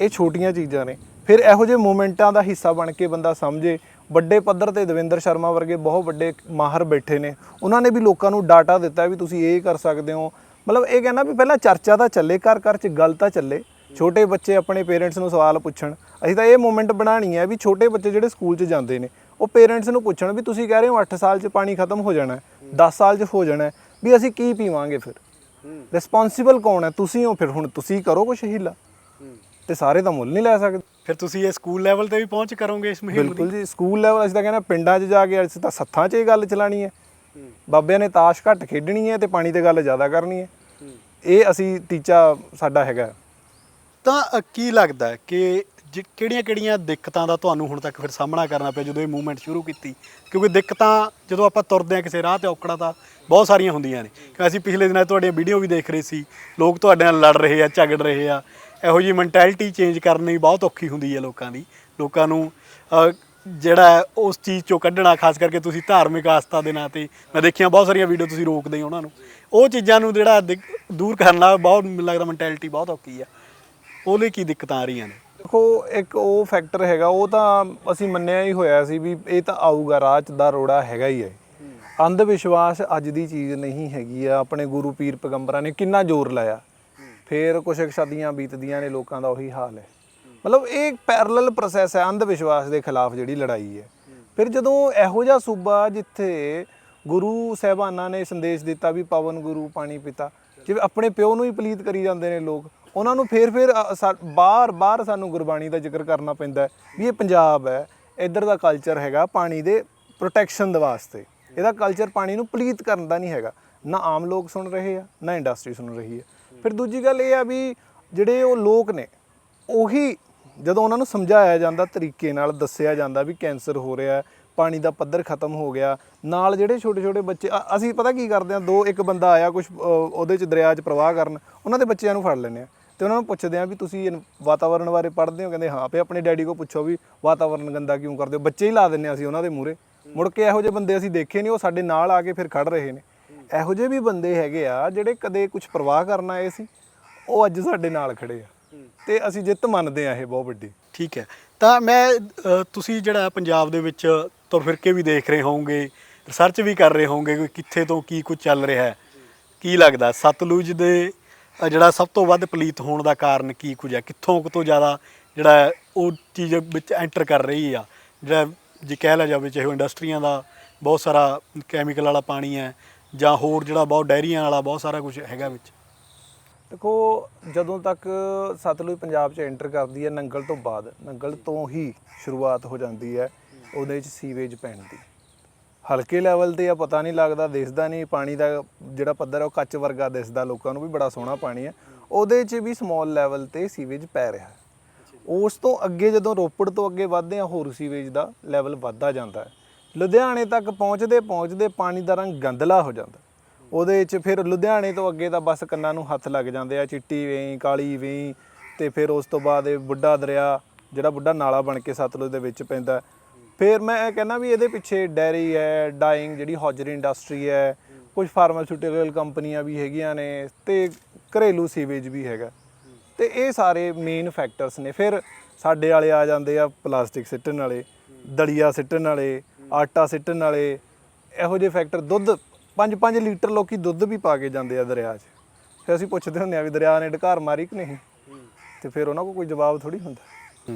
ਇਹ ਛੋਟੀਆਂ ਚੀਜ਼ਾਂ ਨੇ। ਫਿਰ ਇਹੋ ਜਿਹੇ ਮੂਮੈਂਟਾਂ ਦਾ ਹਿੱਸਾ ਬਣ ਕੇ ਬੰਦਾ ਸਮਝੇ, ਵੱਡੇ ਪੱਧਰ ਤੇ ਦਵਿੰਦਰ ਸ਼ਰਮਾ ਵਰਗੇ ਬਹੁਤ ਵੱਡੇ ਮਾਹਰ ਬੈਠੇ ਨੇ। ਉਹਨਾਂ ਨੇ ਵੀ ਲੋਕਾਂ ਨੂੰ ਡਾਟਾ ਦਿੱਤਾ ਵੀ ਤੁਸੀਂ ਇਹ ਕਰ ਸਕਦੇ ਹੋ। ਮਤਲਬ ਇਹ ਕਹਿੰਦਾ ਵੀ ਪਹਿਲਾਂ ਚਰਚਾ ਤਾਂ ਚੱਲੇ ਘਰ ਘਰ ਚ ਗੱਲ ਤਾਂ ਚੱਲੇ। ਛੋਟੇ ਬੱਚੇ ਆਪਣੇ ਪੇਰੈਂਟਸ ਨੂੰ ਸਵਾਲ ਪੁੱਛਣ ਅਸੀਂ ਤਾਂ ਇਹ ਮੂਮੈਂਟ ਬਣਾਣੀ ਹੈ ਵੀ ਛੋਟੇ ਬੱਚੇ ਜਿਹੜੇ ਸਕੂਲ 'ਚ ਜਾਂਦੇ ਨੇ ਉਹ ਪੇਰੈਂਟਸ ਨੂੰ ਪੁੱਛਣ ਵੀ ਤੁਸੀਂ ਕਹਿ ਰਹੇ ਹੋ 8 ਸਾਲ 'ਚ ਪਾਣੀ ਖਤਮ ਹੋ ਜਾਣਾ ਹੈ 10 ਸਾਲ 'ਚ ਹੋ ਜਾਣਾ ਹੈ ਵੀ ਅਸੀਂ ਕੀ ਪੀਵਾਂਗੇ ਫਿਰ? ਰਿਸਪੌਂਸਿਬਲ ਕੌਣ ਹੈ? ਤੁਸੀਂ ਹੋ ਫਿਰ ਹੁਣ ਤੁਸੀਂ ਕਰੋ ਕੁਛ ਹੀਲਾ। ਤੇ ਸਾਰੇ ਤਾਂ ਮੁੱਲ ਨਹੀਂ ਲੈ ਸਕਦੇ। ਫਿਰ ਤੁਸੀਂ ਇਹ ਸਕੂਲ ਲੈਵਲ ਤੇ ਵੀ ਪਹੁੰਚ ਕਰੋਗੇ ਇਸ ਮੁਹਿੰਮ ਦੀ? ਬਿਲਕੁਲ ਜੀ ਸਕੂਲ ਲੈਵਲ ਅਸੀਂ ਤਾਂ ਕਹਿੰਦੇ ਪਿੰਡਾਂ 'ਚ ਜਾ ਕੇ ਅਸੀਂ ਤਾਂ ਸੱਥਾਂ 'ਚ ਇਹ ਗੱਲ ਚਲਾਣੀ ਹੈ। ਬਾਬਿਆਂ ਨੇ ਤਾਸ਼ ਘੱਟ ਖੇਡਣੀ ਹੈ ਤੇ ਪਾਣੀ ਤੇ ਗੱਲ ਜ਼ਿਆਦਾ ਕਰਨੀ ਹੈ। ਇਹ ਅਸੀਂ ਟੀਚਾ ਸਾਡਾ ਹੈਗਾ। ਤਾਂ ਅ, ਕੀ ਲੱਗਦਾ ਹੈ ਕਿ ਕਿਹੜੀਆਂ-ਕਿਹੜੀਆਂ ਦਿੱਕਤਾਂ ਦਾ ਤੁਹਾਨੂੰ ਹੁਣ ਤੱਕ ਫਿਰ ਸਾਹਮਣਾ ਕਰਨਾ ਪਿਆ ਜਦੋਂ ਇਹ ਮੂਵਮੈਂਟ ਸ਼ੁਰੂ ਕੀਤੀ? ਕਿਉਂਕਿ ਦਿੱਕਤਾਂ ਜਦੋਂ ਆਪਾਂ ਤੁਰਦੇ ਹਾਂ ਕਿਸੇ ਰਾਹ ਤੇ ਔਕੜਾਂ ਤਾਂ ਬਹੁਤ ਸਾਰੀਆਂ ਹੁੰਦੀਆਂ ਨੇ। ਕਿ ਅਸੀਂ ਪਿਛਲੇ ਦਿਨਾਂ 'ਚ ਤੁਹਾਡੀਆਂ ਵੀਡੀਓ ਵੀ ਦੇਖ ਰਹੇ ਸੀ। ਲੋਕ ਤੁਹਾਡੇ ਨਾਲ ਲੜ ਰਹੇ ਆ ਝਗੜ ਰਹੇ ਆ। ਇਹੋ ਜਿਹੀ ਮੈਂਟੈਲਿਟੀ ਚੇਂਜ ਕਰਨੀ ਬਹੁਤ ਔਖੀ ਹੁੰਦੀ ਹੈ ਲੋਕਾਂ ਦੀ। ਲੋਕਾਂ ਨੂੰ ਅ, ਜਿਹੜਾ ਹੈ ਉਸ ਚੀਜ਼ ਚੋਂ ਕੱਢਣਾ ਖਾਸ ਕਰਕੇ ਤੁਸੀਂ ਧਾਰਮਿਕ ਆਸਥਾ ਦੇ ਨਾਂ ਤੇ। ਮੈਂ ਦੇਖੀਆਂ ਬਹੁਤ ਸਾਰੀਆਂ ਵੀਡੀਓ ਤੁਸੀਂ ਰੋਕਦੇ ਹੋ ਉਹਨਾਂ ਨੂੰ। ਉਹ ਚੀਜ਼ਾਂ ਨੂੰ ਜਿਹੜਾ ਦਿਕ- ਦੂਰ ਕਰਨਾ ਬਹੁਤ ਮੈਨੂੰ ਲੱਗਦਾ ਮੈਂਟੈਲਿਟੀ ਬਹੁਤ ਔਖੀ ਆ। ਉਹਦੇ ਕੀ ਦਿੱਕਤਾਂ ਆ ਰਹੀਆਂ ਨੇ? ਦੇਖੋ, ਇੱਕ ਉਹ ਫੈਕਟਰ ਹੈਗਾ, ਉਹ ਤਾਂ ਅਸੀਂ ਮੰਨਿਆ ਹੀ ਹੋਇਆ ਸੀ ਵੀ ਇਹ ਤਾਂ ਆਊਗਾ, ਰਾਹ 'ਚ ਦਾ ਰੋੜਾ ਹੈਗਾ ਹੀ ਹੈ। ਅੰਧ ਵਿਸ਼ਵਾਸ ਅੱਜ ਦੀ ਚੀਜ਼ ਨਹੀਂ ਹੈਗੀ ਆ, ਆਪਣੇ ਗੁਰੂ ਪੀਰ ਪੈਗੰਬਰਾਂ ਨੇ ਕਿੰਨਾ ਜ਼ੋਰ ਲਾਇਆ। ਫੇਰ ਕੁਛ ਸ਼ਾਦੀਆਂ ਬੀਤਦੀਆਂ ਨੇ, ਲੋਕਾਂ ਦਾ ਉਹੀ ਹਾਲ ਹੈ। ਮਤਲਬ ਇਹ ਇੱਕ ਪੈਰਲਲ ਪ੍ਰੋਸੈਸ ਹੈ ਅੰਧ ਵਿਸ਼ਵਾਸ ਦੇ ਖਿਲਾਫ ਜਿਹੜੀ ਲੜਾਈ ਹੈ। ਫਿਰ ਜਦੋਂ ਇਹੋ ਜਿਹਾ ਸੂਬਾ ਜਿੱਥੇ ਗੁਰੂ ਸਾਹਿਬਾਨਾਂ ਨੇ ਸੰਦੇਸ਼ ਦਿੱਤਾ ਵੀ ਪਵਨ ਗੁਰੂ, ਪਾਣੀ ਪਿਤਾ, ਜਿਵੇਂ ਆਪਣੇ ਪਿਓ ਨੂੰ ਹੀ ਪਲੀਤ ਕਰੀ ਜਾਂਦੇ ਨੇ ਲੋਕ ਉਹਨਾਂ ਨੂੰ ਫੇਰ ਫੇਰ ਬਾਰ ਬਾਰ ਸਾਨੂੰ ਗੁਰਬਾਣੀ ਦਾ ਜ਼ਿਕਰ ਕਰਨਾ ਪੈਂਦਾ ਵੀ ਇਹ ਪੰਜਾਬ ਹੈ, ਇੱਧਰ ਦਾ ਕਲਚਰ ਹੈਗਾ ਪਾਣੀ ਦੇ ਪ੍ਰੋਟੈਕਸ਼ਨ ਦੇ ਵਾਸਤੇ। ਇਹਦਾ ਕਲਚਰ ਪਾਣੀ ਨੂੰ ਪਲੀਤ ਕਰਨ ਦਾ ਨਹੀਂ ਹੈਗਾ। ਨਾ ਆਮ ਲੋਕ ਸੁਣ ਰਹੇ ਆ, ਨਾ ਇੰਡਸਟਰੀ ਸੁਣ ਰਹੀ ਹੈ। ਫਿਰ ਦੂਜੀ ਗੱਲ ਇਹ ਆ ਵੀ ਜਿਹੜੇ ਉਹ ਲੋਕ ਨੇ, ਉਹੀ ਜਦੋਂ ਉਹਨਾਂ ਨੂੰ ਸਮਝਾਇਆ ਜਾਂਦਾ, ਤਰੀਕੇ ਨਾਲ ਦੱਸਿਆ ਜਾਂਦਾ ਵੀ ਕੈਂਸਰ ਹੋ ਰਿਹਾ ਪਾਣੀ ਦਾ ਪੱਧਰ ਖਤਮ ਹੋ ਗਿਆ, ਨਾਲ ਜਿਹੜੇ ਛੋਟੇ ਛੋਟੇ ਬੱਚੇ ਅਸੀਂ ਪਤਾ ਕੀ ਕਰਦੇ ਆ ਦੋ ਇੱਕ ਬੰਦਾ ਆਇਆ ਕੁਝ ਉਹਦੇ ਚ ਦਰਿਆ 'ਚ ਪ੍ਰਵਾਹ ਕਰਨ, ਉਹਨਾਂ ਦੇ ਬੱਚਿਆਂ ਨੂੰ ਫੜ ਲੈਂਦੇ ਆ ਤੇ ਉਹਨਾਂ ਨੂੰ ਪੁੱਛਦੇ ਆ ਵੀ ਤੁਸੀਂ ਇਨ- ਵਾਤਾਵਰਣ ਬਾਰੇ ਪੜ੍ਹਦੇ ਹੋ? ਕਹਿੰਦੇ ਹਾਂ ਵੀ ਆਪਣੇ ਡੈਡੀ ਕੋ ਪੁੱਛੋ ਵੀ ਵਾਤਾਵਰਣ ਗੰਦਾ ਕਿਉਂ ਕਰਦੇ ਹੋ? ਬੱਚੇ ਹੀ ਲਾ ਦਿੰਨੇ ਆ ਅਸੀਂ ਉਹਨਾਂ ਦੇ ਮੂਹਰੇ। ਮੁੜ ਕੇ ਇਹੋ ਜਿਹੇ ਬੰਦੇ ਅਸੀਂ ਦੇਖੇ ਨਹੀਂ ਉਹ ਸਾਡੇ ਨਾਲ ਆ ਕੇ ਫਿਰ ਖੜ ਰਹੇ ਨੇ। ਇਹੋ ਜਿਹੇ ਵੀ ਬੰਦੇ ਹੈਗੇ ਆ ਜਿਹੜੇ ਕਦੇ ਕੁਝ ਪ੍ਰਵਾਹ ਕਰਨ ਆਏ ਸੀ ਉਹ ਅੱਜ ਸਾਡੇ ਨਾਲ ਖੜੇ ਆ। ਤੇ ਅਸੀਂ ਜਿੱਤ ਮੰਨਦੇ ਆ ਇਹ ਬਹੁਤ ਵੱਡੀ। ਠੀਕ ਹੈ। ਤਾਂ ਮੈਂ ਅ, ਤੁਸੀਂ ਜਿਹੜਾ ਪੰਜਾਬ ਦੇ ਵਿੱਚ ਤੁਰ ਫਿਰ ਕੇ ਵੀ ਦੇਖ ਰਹੇ ਹੋਵੋਗੇ ਰਿਸਰਚ ਵੀ ਕਰ ਰਹੇ ਹੋਵੋਗੇ ਕਿ ਕਿੱਥੇ ਤੋਂ ਕੀ ਕੁਝ ਚੱਲ ਰਿਹਾ ਹੈ। ਕੀ ਲੱਗਦਾ? ਸਤਲੁਜ ਦੇ ਅ, ਜਿਹੜਾ ਸਭ ਤੋਂ ਵੱਧ ਪਲੀਤ ਹੋਣ ਦਾ ਕਾਰਨ ਕੀ ਕੁਝ ਹੈ ਕਿੱਥੋਂ ਕੁ ਤੋਂ ਜ਼ਿਆਦਾ ਜਿਹੜਾ ਹੈ ਉਹ ਚੀਜ਼ ਵਿੱਚ ਐਂਟਰ ਕਰ ਰਹੀ ਆ? ਜਿਹੜਾ ਜੇ ਕਹਿ ਲਿਆ ਜਾਵੇ ਚਾਹੇ ਉਹ ਇੰਡਸਟਰੀਆਂ ਦਾ ਬਹੁਤ ਸਾਰਾ ਕੈਮੀਕਲ ਵਾਲਾ ਪਾਣੀ ਹੈ ਜਾਂ ਹੋਰ ਜਿਹੜਾ ਬਹੁਤ ਡੈਰੀਆਂ ਵਾਲਾ ਬਹੁਤ ਸਾਰਾ ਕੁਝ ਹੈਗਾ ਵਿੱਚ। ਦੇਖੋ ਜਦੋਂ ਤੱਕ ਸਤਲੁਜ ਪੰਜਾਬ 'ਚ ਐਂਟਰ ਕਰਦੀ ਹੈ ਨੰਗਲ ਤੋਂ ਬਾਅਦ ਨੰਗਲ ਤੋਂ ਹੀ ਸ਼ੁਰੂਆਤ ਹੋ ਜਾਂਦੀ ਹੈ ਉਹਦੇ 'ਚ ਸੀਵੇਜ ਪੈਣ ਦੀ। ਹਲਕੇ ਲੈਵਲ ਤੇ ਆ, ਪਤਾ ਨਹੀਂ ਲੱਗਦਾ, ਦਿਸਦਾ ਨਹੀਂ, ਪਾਣੀ ਦਾ ਜਿਹੜਾ ਪੱਧਰ ਹੈ ਉਹ ਕੱਚ ਵਰਗਾ ਦਿਸਦਾ, ਲੋਕਾਂ ਨੂੰ ਵੀ ਬੜਾ ਸੋਹਣਾ ਪਾਣੀ ਹੈ ਉਹਦੇ 'ਚ ਵੀ ਸਮਾਲ ਲੈਵਲ ਤੇ ਸੀਵੇਜ ਪੈ ਰਿਹਾ। ਉਸ ਤੋਂ ਅੱਗੇ ਜਦੋਂ ਰੋਪੜ ਤੋਂ ਅੱਗੇ ਵਧਦੇ ਆ, ਹੋਰ ਸੀਵੇਜ ਦਾ ਲੈਵਲ ਵੱਧਦਾ ਜਾਂਦਾ ਹੈ। ਲੁਧਿਆਣੇ ਤੱਕ ਪਹੁੰਚਦੇ ਪਹੁੰਚਦੇ ਪਾਣੀ ਦਾ ਰੰਗ ਗੰਦਲਾ ਹੋ ਜਾਂਦਾ। ਉਹਦੇ 'ਚ ਫਿਰ ਲੁਧਿਆਣੇ ਤੋਂ ਅੱਗੇ ਤਾਂ ਬਸ ਕੰਨਾਂ ਨੂੰ ਹੱਥ ਲੱਗ ਜਾਂਦੇ ਆ, ਚਿੱਟੀ ਵੇਈ, ਕਾਲੀ ਵੇਈ, ਤੇ ਫਿਰ ਉਸ ਤੋਂ ਬਾਅਦ ਇਹ ਬੁੱਢਾ ਦਰਿਆ, ਜਿਹੜਾ ਬੁੱਢਾ ਨਾਲਾ ਬਣ ਕੇ ਸਤਲੁਜ ਦੇ ਵਿੱਚ ਪੈਂਦਾ ਫਿਰ ਮੈਂ ਇਹ ਕਹਿੰਦਾ ਵੀ ਇਹਦੇ ਪਿੱਛੇ ਡੈਰੀ ਹੈ ਡਾਈਂਗ ਜਿਹੜੀ ਹੌਜਰੀ ਇੰਡਸਟਰੀ ਹੈ, ਕੁਝ ਫਾਰਮਾਸਿਊਟੀਕਲ ਕੰਪਨੀਆਂ ਵੀ ਹੈਗੀਆਂ ਨੇ ਤੇ ਘਰੇਲੂ ਸੀਵੇਜ ਵੀ ਹੈਗਾ। ਤੇ ਇਹ ਸਾਰੇ ਮੇਨ ਫੈਕਟਰਸ ਨੇ। ਫਿਰ ਸਾਡੇ ਵਾਲੇ ਆ ਜਾਂਦੇ ਆ ਪਲਾਸਟਿਕ ਸਿੱਟਣ ਵਾਲੇ, ਦਲੀਆ ਸਿੱਟਣ ਵਾਲੇ, ਆਟਾ ਸਿੱਟਣ ਵਾਲੇ, ਇਹੋ ਜਿਹੇ ਫੈਕਟਰ ਦੁੱਧ 5-5 ਲੀਟਰ ਲੋਕੀ ਦੁੱਧ ਵੀ ਪਾ ਕੇ ਜਾਂਦੇ ਆ ਦਰਿਆ 'ਚ। ਫਿਰ ਅਸੀਂ ਪੁੱਛਦੇ ਹੁੰਦੇ ਆ ਵੀ ਦਰਿਆ ਨੇ ਢਕਾਰ ਮਾਰੀ ਕਿ ਨਹੀਂ? ਤੇ ਫਿਰ ਉਹਨਾਂ ਕੋਲ ਕੋਈ ਜਵਾਬ ਥੋੜੀ ਹੁੰਦਾ।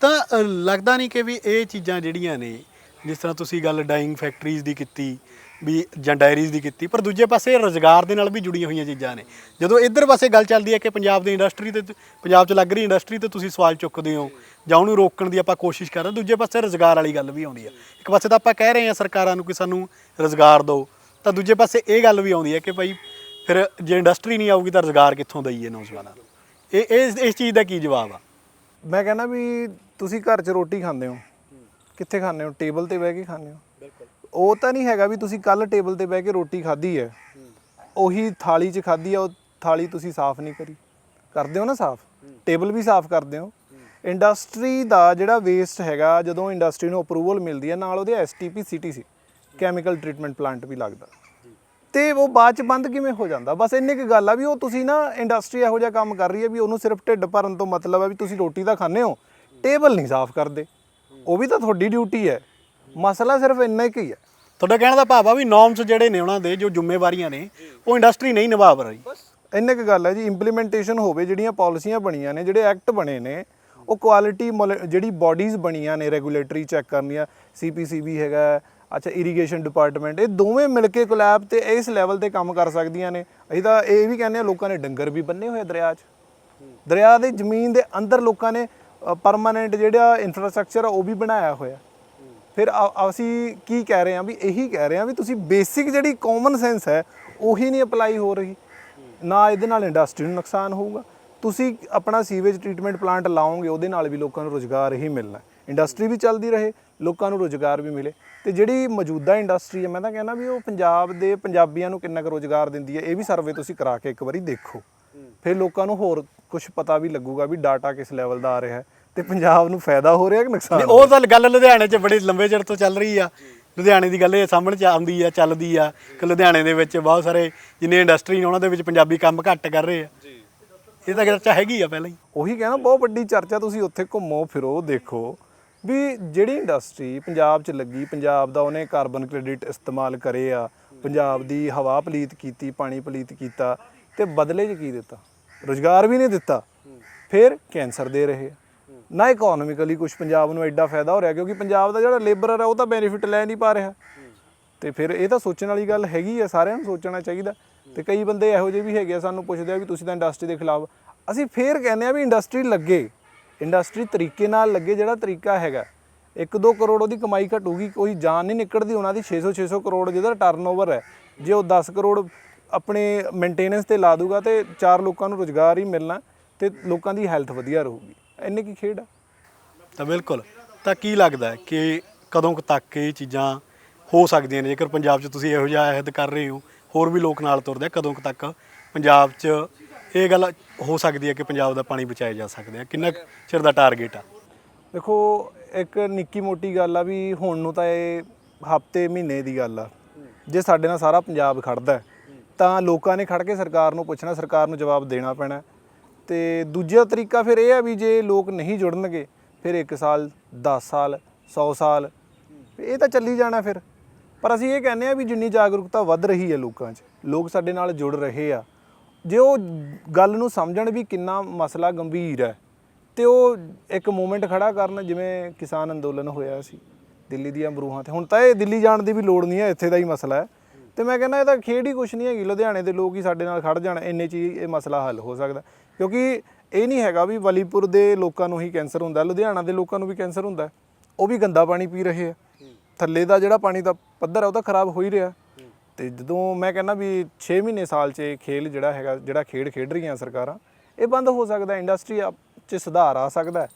ਤਾਂ ਅ, ਲੱਗਦਾ ਨਹੀਂ ਕਿ ਵੀ ਇਹ ਚੀਜ਼ਾਂ ਜਿਹੜੀਆਂ ਨੇ ਜਿਸ ਤਰ੍ਹਾਂ ਤੁਸੀਂ ਗੱਲ ਡਾਈਂਗ ਫੈਕਟਰੀਜ਼ ਦੀ ਕੀਤੀ ਵੀ ਜਾਂ ਡਾਇਰੀਜ਼ ਦੀ ਕੀਤੀ ਪਰ ਦੂਜੇ ਪਾਸੇ ਰੋਜ਼ਗਾਰ ਦੇ ਨਾਲ ਵੀ ਜੁੜੀਆਂ ਹੋਈਆਂ ਚੀਜ਼ਾਂ ਨੇ। ਜਦੋਂ ਇੱਧਰ ਪਾਸੇ ਗੱਲ ਚੱਲਦੀ ਹੈ ਕਿ ਪੰਜਾਬ ਦੀ ਇੰਡਸਟਰੀ ਤੇ ਪੰਜਾਬ 'ਚ ਲੱਗ ਰਹੀ ਇੰਡਸਟਰੀ ਤੇ ਤੁਸੀਂ ਸਵਾਲ ਚੁੱਕਦੇ ਹੋ ਜਾਂ ਉਹਨੂੰ ਰੋਕਣ ਦੀ ਆਪਾਂ ਕੋਸ਼ਿਸ਼ ਕਰ ਰਹੇ ਦੂਜੇ ਪਾਸੇ ਰੋਜ਼ਗਾਰ ਵਾਲੀ ਗੱਲ ਵੀ ਆਉਂਦੀ ਹੈ। ਇੱਕ ਪਾਸੇ ਤਾਂ ਆਪਾਂ ਕਹਿ ਰਹੇ ਹਾਂ ਸਰਕਾਰਾਂ ਨੂੰ ਕਿ ਸਾਨੂੰ ਰੋਜ਼ਗਾਰ ਦਿਓ ਤਾਂ ਦੂਜੇ ਪਾਸੇ ਇਹ ਗੱਲ ਵੀ ਆਉਂਦੀ ਹੈ ਕਿ ਭਾਈ ਫਿਰ ਜੇ ਇੰਡਸਟਰੀ ਨਹੀਂ ਆਊਗੀ ਤਾਂ ਰੋਜ਼ਗਾਰ ਕਿੱਥੋਂ ਦਈਏ ਨੌਜਵਾਨਾਂ ਨੂੰ? ਇਹ ਇਸ ਇਸ ਚੀਜ਼ ਦਾ ਕੀ ਜਵਾਬ ਆ? ਮੈਂ ਕਹਿੰਦਾ ਵੀ ਤੁਸੀਂ ਘਰ 'ਚ ਰੋਟੀ ਖਾਂਦੇ ਹੋ। ਕਿੱਥੇ ਖਾਂਦੇ ਹੋ? ਟੇਬਲ ਤੇ ਬਹਿ ਕੇ ਖਾਂਦੇ ਹੋ। ਉਹ ਤਾਂ ਨਹੀਂ ਹੈਗਾ ਵੀ ਤੁਸੀਂ ਕੱਲ ਟੇਬਲ ਤੇ ਬਹਿ ਕੇ ਰੋਟੀ ਖਾਧੀ ਹੈ। ਉਹੀ ਥਾਲੀ 'ਚ ਖਾਧੀ ਆ ਉਹ ਥਾਲੀ ਤੁਸੀਂ ਸਾਫ਼ ਨਹੀਂ ਕਰੀ। ਕਰਦੇ ਹੋ ਨਾ ਸਾਫ਼? ਟੇਬਲ ਵੀ ਸਾਫ਼ ਕਰਦੇ ਹੋ। ਇੰਡਸਟਰੀ ਦਾ ਜਿਹੜਾ ਵੇਸਟ ਹੈਗਾ ਜਦੋਂ ਇੰਡਸਟਰੀ ਨੂੰ ਅਪਰੂਵਲ ਮਿਲਦੀ ਹੈ ਨਾਲ ਉਹਦੇ STP CTC chemical treatment plant ਵੀ ਲੱਗਦਾ। ਤੇ ਉਹ ਬਾਅਦ ਚ ਬੰਦ ਕਿਵੇਂ ਹੋ ਜਾਂਦਾ? ਬਸ ਇੰਨੀ ਕੁ ਗੱਲ ਆ ਵੀ ਉਹ ਤੁਸੀਂ ਨਾ ਇੰਡਸਟਰੀ ਇਹੋ ਜਿਹਾ ਕੰਮ ਕਰ ਰਹੀ ਹੈ ਵੀ ਉਹਨੂੰ ਸਿਰਫ ਢਿੱਡ ਭਰਨ ਤੋਂ ਮਤਲਬ ਹੈ ਵੀ ਤੁਸੀਂ ਰੋਟੀ ਤਾਂ ਖਾਂਦੇ ਹੋ ਟੇਬਲ ਨਹੀਂ ਸਾਫ਼ ਕਰਦੇ। ਉਹ ਵੀ ਤਾਂ ਤੁਹਾਡੀ ਡਿਊਟੀ ਹੈ। ਮਸਲਾ ਸਿਰਫ ਇੰਨਾ ਹੀ ਹੀ। ਹੈ ਤੁਹਾਡਾ ਕਹਿਣ ਦਾ ਭਾਵ ਆ ਵੀ ਨੋਰਮਸ ਜਿਹੜੇ ਨੇ ਉਹਨਾਂ ਦੇ ਜੋ ਜ਼ਿੰਮੇਵਾਰੀਆਂ ਨੇ ਉਹ ਇੰਡਸਟਰੀ ਨਹੀਂ ਨਿਭਾ ਰਹੀ। ਇੰਨੇ ਕੁ ਗੱਲ ਹੈ ਜੀ। ਇੰਪਲੀਮੈਂਟੇਸ਼ਨ ਹੋਵੇ ਜਿਹੜੀਆਂ ਪਾਲਿਸੀਆਂ ਬਣੀਆਂ ਨੇ ਜਿਹੜੇ ਐਕਟ ਬਣੇ ਨੇ ਉਹ ਕੁਆਲਿਟੀ ਜਿਹੜੀ ਬਾਡੀਜ਼ ਬਣੀਆਂ ਨੇ ਰੈਗੂਲੇਟਰੀ ਚੈੱਕ ਕਰਨੀਆਂ ਸੀਪੀਸੀਬੀ ਹੈਗਾ ਅੱਛਾ ਇਰੀਗੇਸ਼ਨ ਡਿਪਾਰਟਮੈਂਟ ਇਹ ਦੋਵੇਂ ਮਿਲ ਕੇ ਕੋਲੈਬ ਤੇ ਇਸ ਲੈਵਲ ਤੇ ਕੰਮ ਕਰ ਸਕਦੀਆਂ ਨੇ। ਅਸੀਂ ਤਾਂ ਇਹ ਵੀ ਕਹਿੰਦੇ ਆ ਲੋਕਾਂ ਨੇ ਡੰਗਰ ਵੀ ਬੰਨੇ ਹੋਏ ਆ ਦਰਿਆ 'ਚ। ਦਰਿਆ ਦੇ ਜ਼ਮੀਨ ਦੇ ਅੰਦਰ ਲੋਕਾਂ ਨੇ ਪਰਮਾਨੈਂਟ ਜਿਹੜਾ ਇਨਫਰਾਸਟ੍ਰਕਚਰ ਆ, ਉਹ ਵੀ ਬਣਾਇਆ ਹੋਇਆ। ਫਿਰ ਅ- ਅਸੀਂ ਕੀ ਕਹਿ ਰਹੇ ਹਾਂ? ਵੀ ਇਹੀ ਕਹਿ ਰਹੇ ਹਾਂ ਵੀ ਤੁਸੀਂ ਬੇਸਿਕ ਜਿਹੜੀ ਕਾਮਨ ਸੈਂਸ ਹੈ, ਉਹੀ ਨਹੀਂ ਅਪਲਾਈ ਹੋ ਰਹੀ। ਨਾ ਇਹਦੇ ਨਾਲ ਇੰਡਸਟਰੀ ਨੂੰ ਨੁਕਸਾਨ ਹੋਊਗਾ। ਤੁਸੀਂ ਆਪਣਾ ਸੀਵੇਜ ਟ੍ਰੀਟਮੈਂਟ ਪਲਾਂਟ ਲਾਓਗੇ, ਉਹਦੇ ਨਾਲ ਵੀ ਲੋਕਾਂ ਨੂੰ ਰੋਜ਼ਗਾਰ ਹੀ ਮਿਲਣਾ। ਇੰਡਸਟਰੀ ਵੀ ਚੱਲਦੀ ਰਹੇ ਲੋਕਾਂ ਨੂੰ ਰੋਜ਼ਗਾਰ ਵੀ ਮਿਲੇ। ਤੇ ਜਿਹੜੀ ਮੌਜੂਦਾ ਇੰਡਸਟਰੀ ਹੈ ਮੈਂ ਤਾਂ ਕਹਿੰਦਾ ਵੀ ਉਹ ਪੰਜਾਬ ਦੇ ਪੰਜਾਬੀਆਂ ਨੂੰ ਕਿੰਨਾ ਕੁ ਰੋਜ਼ਗਾਰ ਦਿੰਦੀ ਹੈ ਇਹ ਵੀ ਸਰਵੇ ਤੁਸੀਂ ਕਰਾ ਕੇ ਇੱਕ ਵਾਰੀ ਦੇਖੋ। ਫਿਰ ਲੋਕਾਂ ਨੂੰ ਹੋਰ ਕੁਝ ਪਤਾ ਵੀ ਲੱਗੂਗਾ ਵੀ ਡਾਟਾ ਕਿਸ ਲੈਵਲ ਦਾ ਆ ਰਿਹਾ ਹੈ ਤੇ ਪੰਜਾਬ ਨੂੰ ਫਾਇਦਾ ਹੋ ਰਿਹਾ ਕਿ ਨੁਕਸਾਨ ਉਹ ਤਾਂ ਗੱਲ ਲੁਧਿਆਣੇ ਚ ਬੜੀ ਲੰਬੇ ਚਿਰ ਤੋਂ ਚੱਲ ਰਹੀ ਆ। ਲੁਧਿਆਣੇ ਦੀ ਗੱਲ ਇਹ ਸਾਹਮਣੇ ਚ ਆਉਂਦੀ ਆ ਚੱਲਦੀ ਆ ਕਿ ਲੁਧਿਆਣੇ ਦੇ ਵਿੱਚ ਬਹੁਤ ਸਾਰੇ ਜਿੰਨੇ ਇੰਡਸਟਰੀ ਨੇ ਉਹਨਾਂ ਦੇ ਵਿੱਚ ਪੰਜਾਬੀ ਕੰਮ ਘੱਟ ਕਰ ਰਹੇ ਆ। ਇਹ ਤਾਂ ਚਰਚਾ ਹੈਗੀ ਆ ਪਹਿਲਾਂ ਹੀ। ਉਹੀ ਕਹਿਣਾ ਬਹੁਤ ਵੱਡੀ ਚਰਚਾ ਤੁਸੀਂ ਉੱਥੇ ਘੁੰਮੋ ਫਿਰੋ ਦੇਖੋ। ਵੀ ਜਿਹੜੀ ਇੰਡਸਟਰੀ ਪੰਜਾਬ 'ਚ ਲੱਗੀ, ਪੰਜਾਬ ਦਾ ਉਹਨੇ ਕਾਰਬਨ ਕ੍ਰੈਡਿਟ ਇਸਤੇਮਾਲ ਕਰੇ ਆ, ਪੰਜਾਬ ਦੀ ਹਵਾ ਪਲੀਤ ਕੀਤੀ, ਪਾਣੀ ਪਲੀਤ ਕੀਤਾ, ਤੇ ਬਦਲੇ 'ਚ ਕੀ ਦਿੱਤਾ? ਰੋਜ਼ਗਾਰ ਵੀ ਨਹੀਂ ਦਿੱਤਾ। ਫਿਰ ਕੈਂਸਰ ਦੇ ਰਹੇ ਨਾ ਇਕਨੋਮਿਕਲੀ ਕੁਝ ਪੰਜਾਬ ਨੂੰ ਐਡਾ ਫਾਇਦਾ ਹੋ ਰਿਹਾ, ਕਿਉਂਕਿ ਪੰਜਾਬ ਦਾ ਜਿਹੜਾ ਲੇਬਰਰ ਆ, ਉਹ ਤਾਂ ਬੈਨੀਫਿਟ ਲੈ ਨਹੀਂ ਪਾ ਰਿਹਾ। ਤੇ ਫਿਰ ਇਹ ਤਾਂ ਸੋਚਣ ਵਾਲੀ ਗੱਲ ਹੈਗੀ ਆ, ਸਾਰਿਆਂ ਨੂੰ ਸੋਚਣਾ ਚਾਹੀਦਾ। ਤੇ ਕਈ ਬੰਦੇ ਇਹੋ ਜਿਹੇ ਵੀ ਹੈਗੇ ਆ, ਸਾਨੂੰ ਪੁੱਛਦੇ ਆ ਵੀ ਤੁਸੀਂ ਤਾਂ ਇੰਡਸਟਰੀ ਦੇ ਖਿਲਾਫ ਅਸੀਂ ਫੇਰ ਕਹਿੰਦੇ ਆ ਵੀ ਇੰਡਸਟਰੀ ਲੱਗੇ। ਇੰਡਸਟਰੀ ਤਰੀਕੇ ਨਾਲ ਲੱਗੇ ਜਿਹੜਾ ਤਰੀਕਾ ਹੈਗਾ। 1-2 ਕਰੋੜ ਉਹਦੀ ਕਮਾਈ ਘਟੂਗੀ, ਕੋਈ ਜਾਨ ਨਹੀਂ ਨਿਕਲਦੀ ਉਹਨਾਂ ਦੀ। 600 600 ਕਰੋੜ ਜਿਹਦਾ ਟਰਨਓਵਰ ਹੈ। ਜੇ ਉਹ 10 ਕਰੋੜ ਆਪਣੇ ਮੇਨਟੇਨੈਂਸ ਤੇ ਲਾ ਦੂਗਾ ਤੇ ਚਾਰ ਲੋਕਾਂ ਨੂੰ ਰੋਜ਼ਗਾਰ ਹੀ ਮਿਲਣਾ ਤੇ ਲੋਕਾਂ ਦੀ ਹੈਲਥ ਵਧੀਆ ਰਹੂਗੀ। ਇੰਨੇ ਕੀ ਖੇਡ ਆ? ਤਾਂ ਬਿਲਕੁਲ। ਤਾਂ ਕੀ ਲੱਗਦਾ ਕਿ ਕਦੋਂ ਕੁ ਤੱਕ ਇਹ ਚੀਜ਼ਾਂ ਹੋ ਸਕਦੀਆਂ ਨੇ? ਜੇਕਰ ਪੰਜਾਬ 'ਚ ਤੁਸੀਂ ਇਹੋ ਜਿਹਾ ਅਹਿਦ ਕਰ ਰਹੇ ਹੋ, ਹੋਰ ਵੀ ਲੋਕ ਨਾਲ ਤੁਰਦੇ ਕਦੋਂ ਕੁ ਤੱਕ ਪੰਜਾਬ 'ਚ ਇਹ ਗੱਲ ਹੋ ਸਕਦੀ ਹੈ ਕਿ ਪੰਜਾਬ ਦਾ ਪਾਣੀ ਬਚਾਇਆ ਜਾ ਸਕਦਾ ਹੈ। ਕਿੰਨਾ ਕੁ ਚਿਰ ਦਾ ਟਾਰਗੇਟ ਆ? ਦੇਖੋ, ਇੱਕ ਨਿੱਕੀ ਮੋਟੀ ਗੱਲ ਆ ਵੀ ਹੁਣ ਨੂੰ ਤਾਂ ਇਹ ਹਫ਼ਤੇ, ਮਹੀਨੇ ਦੀ ਗੱਲ ਆ। ਜੇ ਸਾਡੇ ਨਾਲ ਸਾਰਾ ਪੰਜਾਬ ਖੜਦਾ ਤਾਂ ਲੋਕਾਂ ਨੇ ਖੜ ਕੇ ਸਰਕਾਰ ਨੂੰ ਪੁੱਛਣਾ, ਸਰਕਾਰ ਨੂੰ ਜਵਾਬ ਦੇਣਾ ਪੈਣਾ ਤੇ ਦੂਜਾ ਤਰੀਕਾ ਫਿਰ ਇਹ ਆ ਵੀ ਜੇ ਲੋਕ ਨਹੀਂ ਜੁੜਨਗੇ, ਫਿਰ 1 ਸਾਲ 10 ਸਾਲ 100 ਸਾਲ, ਇਹ ਤਾਂ ਚੱਲੀ ਜਾਣਾ ਫਿਰ। ਪਰ ਅਸੀਂ ਇਹ ਕਹਿੰਦੇ ਆ ਵੀ ਜਿੰਨੀ ਜਾਗਰੂਕਤਾ ਵੱਧ ਰਹੀ ਹੈ ਲੋਕਾਂ 'ਚ, ਲੋਕ ਸਾਡੇ ਨਾਲ ਜੁੜ ਰਹੇ ਆ। ਜੇ ਉਹ ਗੱਲ ਨੂੰ ਸਮਝਣ ਵੀ ਕਿੰਨਾ ਮਸਲਾ ਗੰਭੀਰ ਹੈ, ਤੇ ਉਹ ਇੱਕ ਮੂਵਮੈਂਟ ਖੜਾ ਕਰਨ ਜਿਵੇਂ ਕਿਸਾਨ ਅੰਦੋਲਨ ਹੋਇਆ ਸੀ, ਦਿੱਲੀ ਦੀਆਂ ਬਰੂਹਾਂ ਤੇ। ਹੁਣ ਤਾਂ ਇਹ ਦਿੱਲੀ ਜਾਣ ਦੀ ਵੀ ਲੋੜ ਨਹੀਂ ਹੈ, ਇੱਥੇ ਦਾ ਹੀ ਮਸਲਾ ਹੈ। ਤੇ ਮੈਂ ਕਹਿੰਦਾ ਇਹ ਤਾਂ ਖੇਡ ਹੀ ਕੁਛ ਨਹੀਂ ਹੈਗੀ, ਲੁਧਿਆਣੇ ਦੇ ਲੋਕ ਹੀ ਸਾਡੇ ਨਾਲ ਖੜ ਜਾਣ, ਇੰਨੇ ਚ ਇਹ ਮਸਲਾ ਹੱਲ ਹੋ ਸਕਦਾ। ਕਿਉਂਕਿ ਇਹ ਨਹੀਂ ਹੈਗਾ ਵੀ ਵਲੀਪੁਰ ਦੇ ਲੋਕਾਂ ਨੂੰ ਹੀ ਕੈਂਸਰ ਹੁੰਦਾ, ਲੁਧਿਆਣਾ ਦੇ ਲੋਕਾਂ ਨੂੰ ਵੀ ਕੈਂਸਰ ਹੁੰਦਾ। ਉਹ ਵੀ ਗੰਦਾ ਪਾਣੀ ਪੀ ਰਹੇ ਆ। ਥੱਲੇ ਦਾ ਜਿਹੜਾ ਪਾਣੀ ਦਾ ਪੱਧਰ ਹੈ ਉਹ ਤਾਂ ਖਰਾਬ ਹੋ ਹੀ ਰਿਹਾ। ਤੇ ਜਦੋਂ ਮੈਂ ਕਹਿੰਦਾ ਵੀ 6 ਮਹੀਨੇ ਸਾਲ 'ਚ ਇਹ ਖੇਲ ਜਿਹੜਾ ਹੈਗਾ ਜਿਹੜਾ ਖੇਡ ਖੇਡ ਰਹੀਆਂ ਸਰਕਾਰਾਂ ਇਹ ਬੰਦ ਹੋ ਸਕਦਾ ਇੰਡਸਟਰੀ 'ਚ ਸੁਧਾਰ ਆ ਸਕਦਾ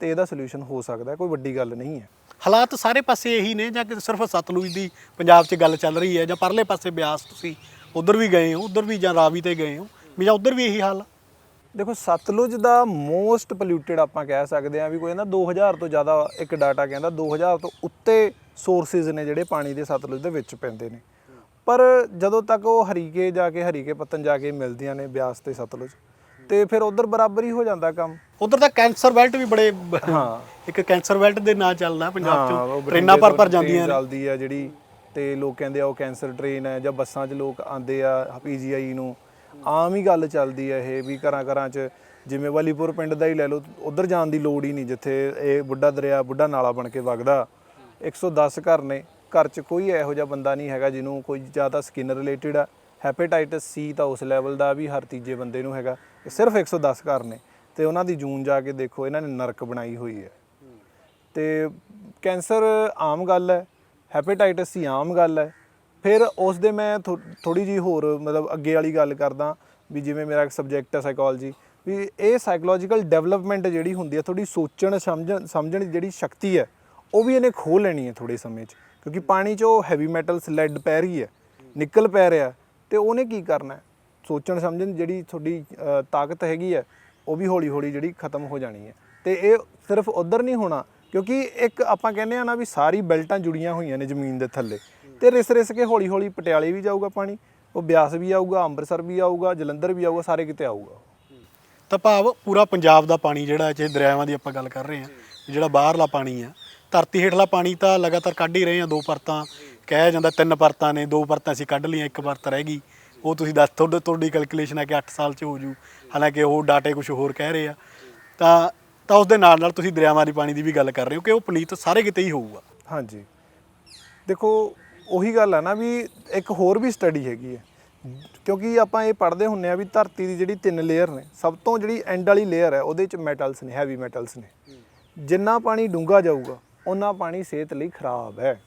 ਤੇ ਇਹਦਾ ਸੋਲੂਸ਼ਨ ਹੋ ਸਕਦਾ ਕੋਈ ਵੱਡੀ ਗੱਲ ਨਹੀਂ ਹੈ। ਹਾਲਾਤ ਸਾਰੇ ਪਾਸੇ ਇਹੀ ਨੇ ਜਾਂ ਕਿ ਸਿਰਫ ਸਤਲੁਜ ਦੀ ਪੰਜਾਬ 'ਚ ਗੱਲ ਚੱਲ ਰਹੀ ਹੈ ਜਾਂ ਪਰਲੇ ਪਾਸੇ ਬਿਆਸ ਤੁਸੀਂ ਉਧਰ ਵੀ ਗਏ ਹੋ ਉਧਰ ਵੀ ਜਾਂ ਰਾਵੀ ਤੇ ਗਏ ਹੋ ਵੀ ਜਾਂ ਉਧਰ ਵੀ ਇਹੀ ਹਾਲ ਦੇਖੋ ਸਤਲੁਜ ਦਾ ਮੋਸਟ ਪੋਲਿਊਟਡ ਆਪਾਂ ਕਹਿ ਸਕਦੇ ਆ ਵੀ ਕੋਈ ਨਾ 2000 ਤੋਂ ਜ਼ਿਆਦਾ ਇੱਕ ਡਾਟਾ ਕਹਿੰਦਾ 2000 ਤੋਂ ਉੱਤੇ ਸੋਰਸਿਸ ਨੇ ਜਿਹੜੇ ਪਾਣੀ ਦੇ ਸਤਲੁਜ ਦੇ ਵਿੱਚ ਪੈਂਦੇ ਨੇ। ਪਰ ਜਦੋਂ ਤੱਕ ਉਹ ਹਰੀਕੇ ਜਾ ਕੇ ਹਰੀਕੇ ਪੱਤਨ ਜਾ ਕੇ ਮਿਲਦੀਆਂ ਨੇ ਬਿਆਸ ਤੇ ਸਤਲੁਜ ਤੇ ਫਿਰ ਉਧਰ ਬਰਾਬਰ ਹੀ ਹੋ ਜਾਂਦਾ ਕੰਮ। ਉਧਰ ਤਾਂ ਕੈਂਸਰ ਬੈਲਟ ਵੀ ਬੜੇ ਹਾਂ। ਇੱਕ ਕੈਂਸਰ ਬੈਲਟ ਦੇ ਨਾਂ ਚੱਲਦਾ ਪੰਜਾਬ 'ਚ। ਟ੍ਰੇਨਾਂ ਪਰ ਪਰ ਜਾਂਦੀਆਂ ਨੇ। ਚੱਲਦੀ ਆ ਜਿਹੜੀ ਤੇ ਲੋਕ ਕਹਿੰਦੇ ਆ ਉਹ ਕੈਂਸਰ ਟ੍ਰੇਨ ਹੈ ਜਾਂ ਬੱਸਾਂ 'ਚ ਲੋਕ ਆਂਦੇ ਆ ਪੀਜੀਆਈ ਨੂੰ। ਆਮ ਹੀ ਗੱਲ ਚੱਲਦੀ ਆ ਇਹ ਵੀ ਘਰਾਂ ਘਰਾਂ 'ਚ ਜਿਵੇਂ ਵਾਲੀਪੁਰ ਪਿੰਡ ਦਾ ਹੀ ਲੈ ਲਓ ਉਧਰ ਜਾਣ ਦੀ ਲੋੜ ਹੀ ਨਹੀਂ ਜਿੱਥੇ ਇਹ ਬੁੱਢਾ ਦਰਿਆ ਬੁੱਢਾ ਨਾਲਾ ਬਣ ਕੇ ਵਗਦਾ। 110 ਘਰ ਨੇ। ਘਰ 'ਚ ਕੋਈ ਇਹੋ ਜਿਹਾ ਬੰਦਾ ਨਹੀਂ ਹੈਗਾ ਜਿਹਨੂੰ ਕੋਈ ਜ਼ਿਆਦਾ ਸਕਿਨ ਰਿਲੇਟਡ ਆ ਹੈਪੇਟਾਈਟਸ ਸੀ ਤਾਂ ਉਸ ਲੈਵਲ ਦਾ ਵੀ ਹਰ ਤੀਜੇ ਬੰਦੇ ਨੂੰ ਹੈਗਾ। ਇਹ ਸਿਰਫ 110 ਘਰ ਨੇ ਤੇ ਉਹਨਾਂ ਦੀ ਜੂਨ ਜਾ ਕੇ ਦੇਖੋ, ਇਹਨਾਂ ਨੇ ਨਰਕ ਬਣਾਈ ਹੋਈ ਹੈ। ਤੇ ਕੈਂਸਰ ਆਮ ਗੱਲ ਹੈ ਹੈਪੇਟਾਈਟਸ ਸੀ ਆਮ ਗੱਲ ਹੈ। ਫਿਰ ਉਸ ਦੇ ਮੈਂ ਥੋੜੀ ਜੀ ਹੋਰ ਮਤਲਬ ਅੱਗੇ ਵਾਲੀ ਗੱਲ ਕਰਦਾ ਵੀ ਜਿਵੇਂ ਮੇਰਾ ਇੱਕ ਸਬਜੈਕਟ ਹੈ ਸਾਈਕੋਲੋਜੀ ਵੀ ਇਹ ਸਾਈਕੋਲੋਜੀਕਲ ਡਿਵੈਲਪਮੈਂਟ ਜਿਹੜੀ ਹੁੰਦੀ ਹੈ ਥੋੜੀ ਸੋਚਣ, ਸਮਝਣ ਸਮਝਣ ਦੀ ਜਿਹੜੀ ਸ਼ਕਤੀ ਹੈ, ਉਹ ਵੀ ਇਹਨੇ ਖੋਹ ਲੈਣੀ ਹੈ ਥੋੜੇ ਸਮੇਂ 'ਚ। ਕਿਉਂਕਿ ਪਾਣੀ 'ਚ ਉਹ ਹੈਵੀ ਮੈਟਲਸ ਲੈਡ ਪੈ ਰਹੀ ਹੈ, ਨਿਕਲ ਪੈ ਰਿਹਾ ਤੇ ਉਹਨੇ ਕੀ ਕਰਨਾ ਸੋਚਣ ਸਮਝਣ ਜਿਹੜੀ ਤੁਹਾਡੀ ਤਾਕਤ ਹੈਗੀ ਹੈ, ਉਹ ਵੀ ਹੌਲੀ ਹੌਲੀ ਜਿਹੜੀ ਖਤਮ ਹੋ ਜਾਣੀ ਹੈ। ਤੇ ਇਹ ਸਿਰਫ ਉਧਰ ਨਹੀਂ ਹੋਣਾ, ਕਿਉਂਕਿ ਇੱਕ ਆਪਾਂ ਕਹਿੰਦੇ ਆ ਨਾ ਵੀ ਸਾਰੀ ਬੈਲਟਾਂ ਜੁੜੀਆਂ ਹੋਈਆਂ ਨੇ ਜ਼ਮੀਨ ਦੇ ਥੱਲੇ। ਤੇ ਰਿਸ ਰਿਸ ਕੇ ਹੌਲੀ ਹੌਲੀ ਪਟਿਆਲੇ ਵੀ ਜਾਊਗਾ ਪਾਣੀ, ਉਹ ਬਿਆਸ ਵੀ ਆਊਗਾ, ਅੰਮ੍ਰਿਤਸਰ ਵੀ ਆਊਗਾ, ਜਲੰਧਰ ਵੀ ਆਊਗਾ, ਸਾਰੇ ਕਿਤੇ ਆਊਗਾ ਤਾਂ ਭਾਵ ਪੂਰਾ ਪੰਜਾਬ ਦਾ ਪਾਣੀ ਜਿਹੜਾ ਜੇ ਦਰਿਆਵਾਂ ਦੀ ਆਪਾਂ ਗੱਲ ਕਰ ਰਹੇ ਹਾਂ, ਜਿਹੜਾ ਬਾਹਰਲਾ ਪਾਣੀ ਆ ਧਰਤੀ ਹੇਠਲਾ ਪਾਣੀ ਤਾਂ ਲਗਾਤਾਰ ਕੱਢ ਹੀ ਰਹੇ ਆ ਦੋ ਪਰਤਾਂ। ਕਹਿਆ ਜਾਂਦਾ ਤਿੰਨ ਪਰਤਾਂ ਨੇ, ਦੋ ਪਰਤਾਂ ਅਸੀਂ ਕੱਢ ਲਈਆਂ, ਇੱਕ ਪਰਤ ਰਹਿ ਗਈ। ਉਹ ਤੁਸੀਂ ਦੱਸ, ਤੁਹਾਡੇ, ਤੁਹਾਡੀ ਕੈਲਕੂਲੇਸ਼ਨ ਹੈ ਕਿ 8 ਸਾਲ 'ਚ ਹੋ ਜੂ। ਹਾਲਾਂਕਿ ਉਹ ਡਾਟੇ ਕੁਝ ਹੋਰ ਕਹਿ ਰਹੇ ਆ। ਤਾਂ ਤਾਂ ਉਸ ਦੇ ਨਾਲ ਨਾਲ ਤੁਸੀਂ ਦਰਿਆਵਾਂ ਦੀ ਪਾਣੀ ਦੀ ਵੀ ਗੱਲ ਕਰ ਰਹੇ ਹੋ ਕਿ ਉਹ ਪਲੀਤ ਸਾਰੇ ਕਿਤੇ ਹੀ ਹੋਊਗਾ। ਹਾਂਜੀ। ਦੇਖੋ, ਉਹੀ ਗੱਲ ਆ ਨਾ ਵੀ ਇੱਕ ਹੋਰ ਵੀ ਸਟੱਡੀ ਹੈਗੀ ਹੈ। ਕਿਉਂਕਿ ਆਪਾਂ ਇਹ ਪੜ੍ਹਦੇ ਹੁੰਨੇ ਆ ਵੀ ਧਰਤੀ ਦੀ ਜਿਹੜੀ ਤਿੰਨ ਲੇਅਰ ਨੇ, ਸਭ ਤੋਂ ਜਿਹੜੀ ਐਂਡ ਵਾਲੀ ਲੇਅਰ ਹੈ, ਉਹਦੇ ਚ ਮੈਟਲਸ ਨੇ ਹੈਵੀ ਮੈਟਲਸ ਨੇ। ਜਿੰਨਾ ਪਾਣੀ ਡੂੰਘਾ ਜਾਊਗਾ ਉਹਨਾਂ ਪਾਣੀ ਸਿਹਤ ਲਈ ਖਰਾਬ ਹੈ।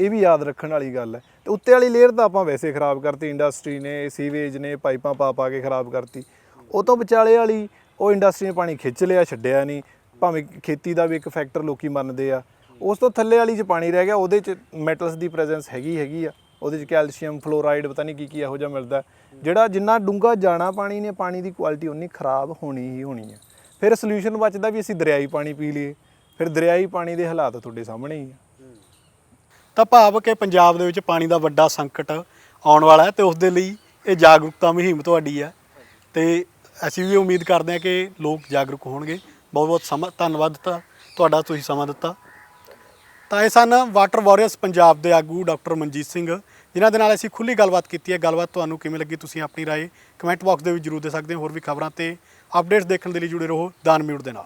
ਇਹ ਵੀ ਯਾਦ ਰੱਖਣ ਵਾਲੀ ਗੱਲ ਹੈ। ਤੇ ਉੱਤੇ ਵਾਲੀ ਲੇਅਰ ਤਾਂ ਆਪਾਂ ਵੈਸੇ ਖਰਾਬ ਕਰਤੀ। ਇੰਡਸਟਰੀ ਨੇ ਸੀਵੇਜ ਨੇ ਪਾਈਪਾਂ ਪਾ ਪਾ ਕੇ ਖਰਾਬ ਕਰਤੀ। ਉਹ ਤੋਂ ਵਿਚਾਲੇ ਵਾਲੀ ਉਹ ਇੰਡਸਟਰੀ ਨੇ ਪਾਣੀ ਖਿੱਚ ਲਿਆ, ਛੱਡਿਆ ਨਹੀਂ। ਭਾਵੇਂ ਖੇਤੀ ਦਾ ਵੀ ਇੱਕ ਫੈਕਟਰ ਲੋਕੀ ਮੰਨਦੇ ਆ। ਉਸ ਤੋਂ ਥੱਲੇ ਵਾਲੀ 'ਚ ਪਾਣੀ ਰਹਿ ਗਿਆ। ਉਹਦੇ 'ਚ ਮੈਟਲਸ ਦੀ ਪ੍ਰੈਜ਼ੈਂਸ ਹੈਗੀ ਹੈਗੀ ਆ। ਉਹਦੇ 'ਚ ਕੈਲਸ਼ੀਅਮ ਫਲੋਰਾਈਡ ਪਤਾ ਨਹੀਂ ਕੀ ਕੀ ਇਹੋ ਜਿਹਾ ਮਿਲਦਾ। ਜਿਹੜਾ ਜਿੰਨਾ ਡੂੰਘਾ ਜਾਣਾ ਪਾਣੀ ਨੇ, ਪਾਣੀ ਦੀ ਕੁਆਲਿਟੀ ਉਨੀ ਖਰਾਬ ਹੋਣੀ ਹੀ ਹੋਣੀ ਹੈ ਫਿਰ ਸੋਲੂਸ਼ਨ ਬਚਦਾ ਵੀ ਅਸੀਂ ਦਰਿਆਈ ਪਾਣੀ ਪੀ ਲਈਏ। ਫਿਰ ਦਰਿਆਈ ਪਾਣੀ ਦੇ ਹਾਲਾਤ ਤੁਹਾਡੇ ਸਾਹਮਣੇ ਹੀ ਆ। ਤਾਂ ਭਾਵ ਕਿ ਪੰਜਾਬ ਦੇ ਵਿੱਚ ਪਾਣੀ ਦਾ ਵੱਡਾ ਸੰਕਟ ਆਉਣ ਵਾਲਾ ਹੈ ਤੇ ਉਸ ਦੇ ਲਈ ਇਹ ਜਾਗਰੂਕਤਾ ਮੁਹਿੰਮ ਤੁਹਾਡੀ ਹੈ। ਤੇ ਅਸੀਂ ਵੀ ਉਮੀਦ ਕਰਦੇ ਹਾਂ ਕਿ ਲੋਕ ਜਾਗਰੂਕ ਹੋਣਗੇ। ਬਹੁਤ ਬਹੁਤ ਸਮਾਂ, ਧੰਨਵਾਦ ਤਾਂ ਤੁਹਾਡਾ ਤੁਸੀਂ ਸਮਾਂ ਦਿੱਤਾ। ਤਾਂ ਇਹ ਸਨ ਵਾਟਰ ਵਾਰੀਅਰਸ ਪੰਜਾਬ ਦੇ ਆਗੂ ਡਾਕਟਰ ਮਨਜੀਤ ਸਿੰਘ, ਜਿਨ੍ਹਾਂ ਦੇ ਨਾਲ ਅਸੀਂ ਖੁੱਲੀ ਗੱਲਬਾਤ ਕੀਤੀ ਹੈ। ਗੱਲਬਾਤ ਤੁਹਾਨੂੰ ਕਿਵੇਂ ਲੱਗੀ ਤੁਸੀਂ ਆਪਣੀ ਰਾਏ ਕਮੈਂਟ ਬਾਕਸ ਦੇ ਵਿੱਚ ਜਰੂਰ ਦੇ ਸਕਦੇ ਹੋ। ਹੋਰ ਵੀ ਖਬਰਾਂ ਤੇ ਅਪਡੇਟਸ ਦੇਖਣ ਦੇ ਲਈ ਜੁੜੇ ਰਹੋ ਦਾਨ ਮਿਊਟ ਦੇ ਨਾਲ।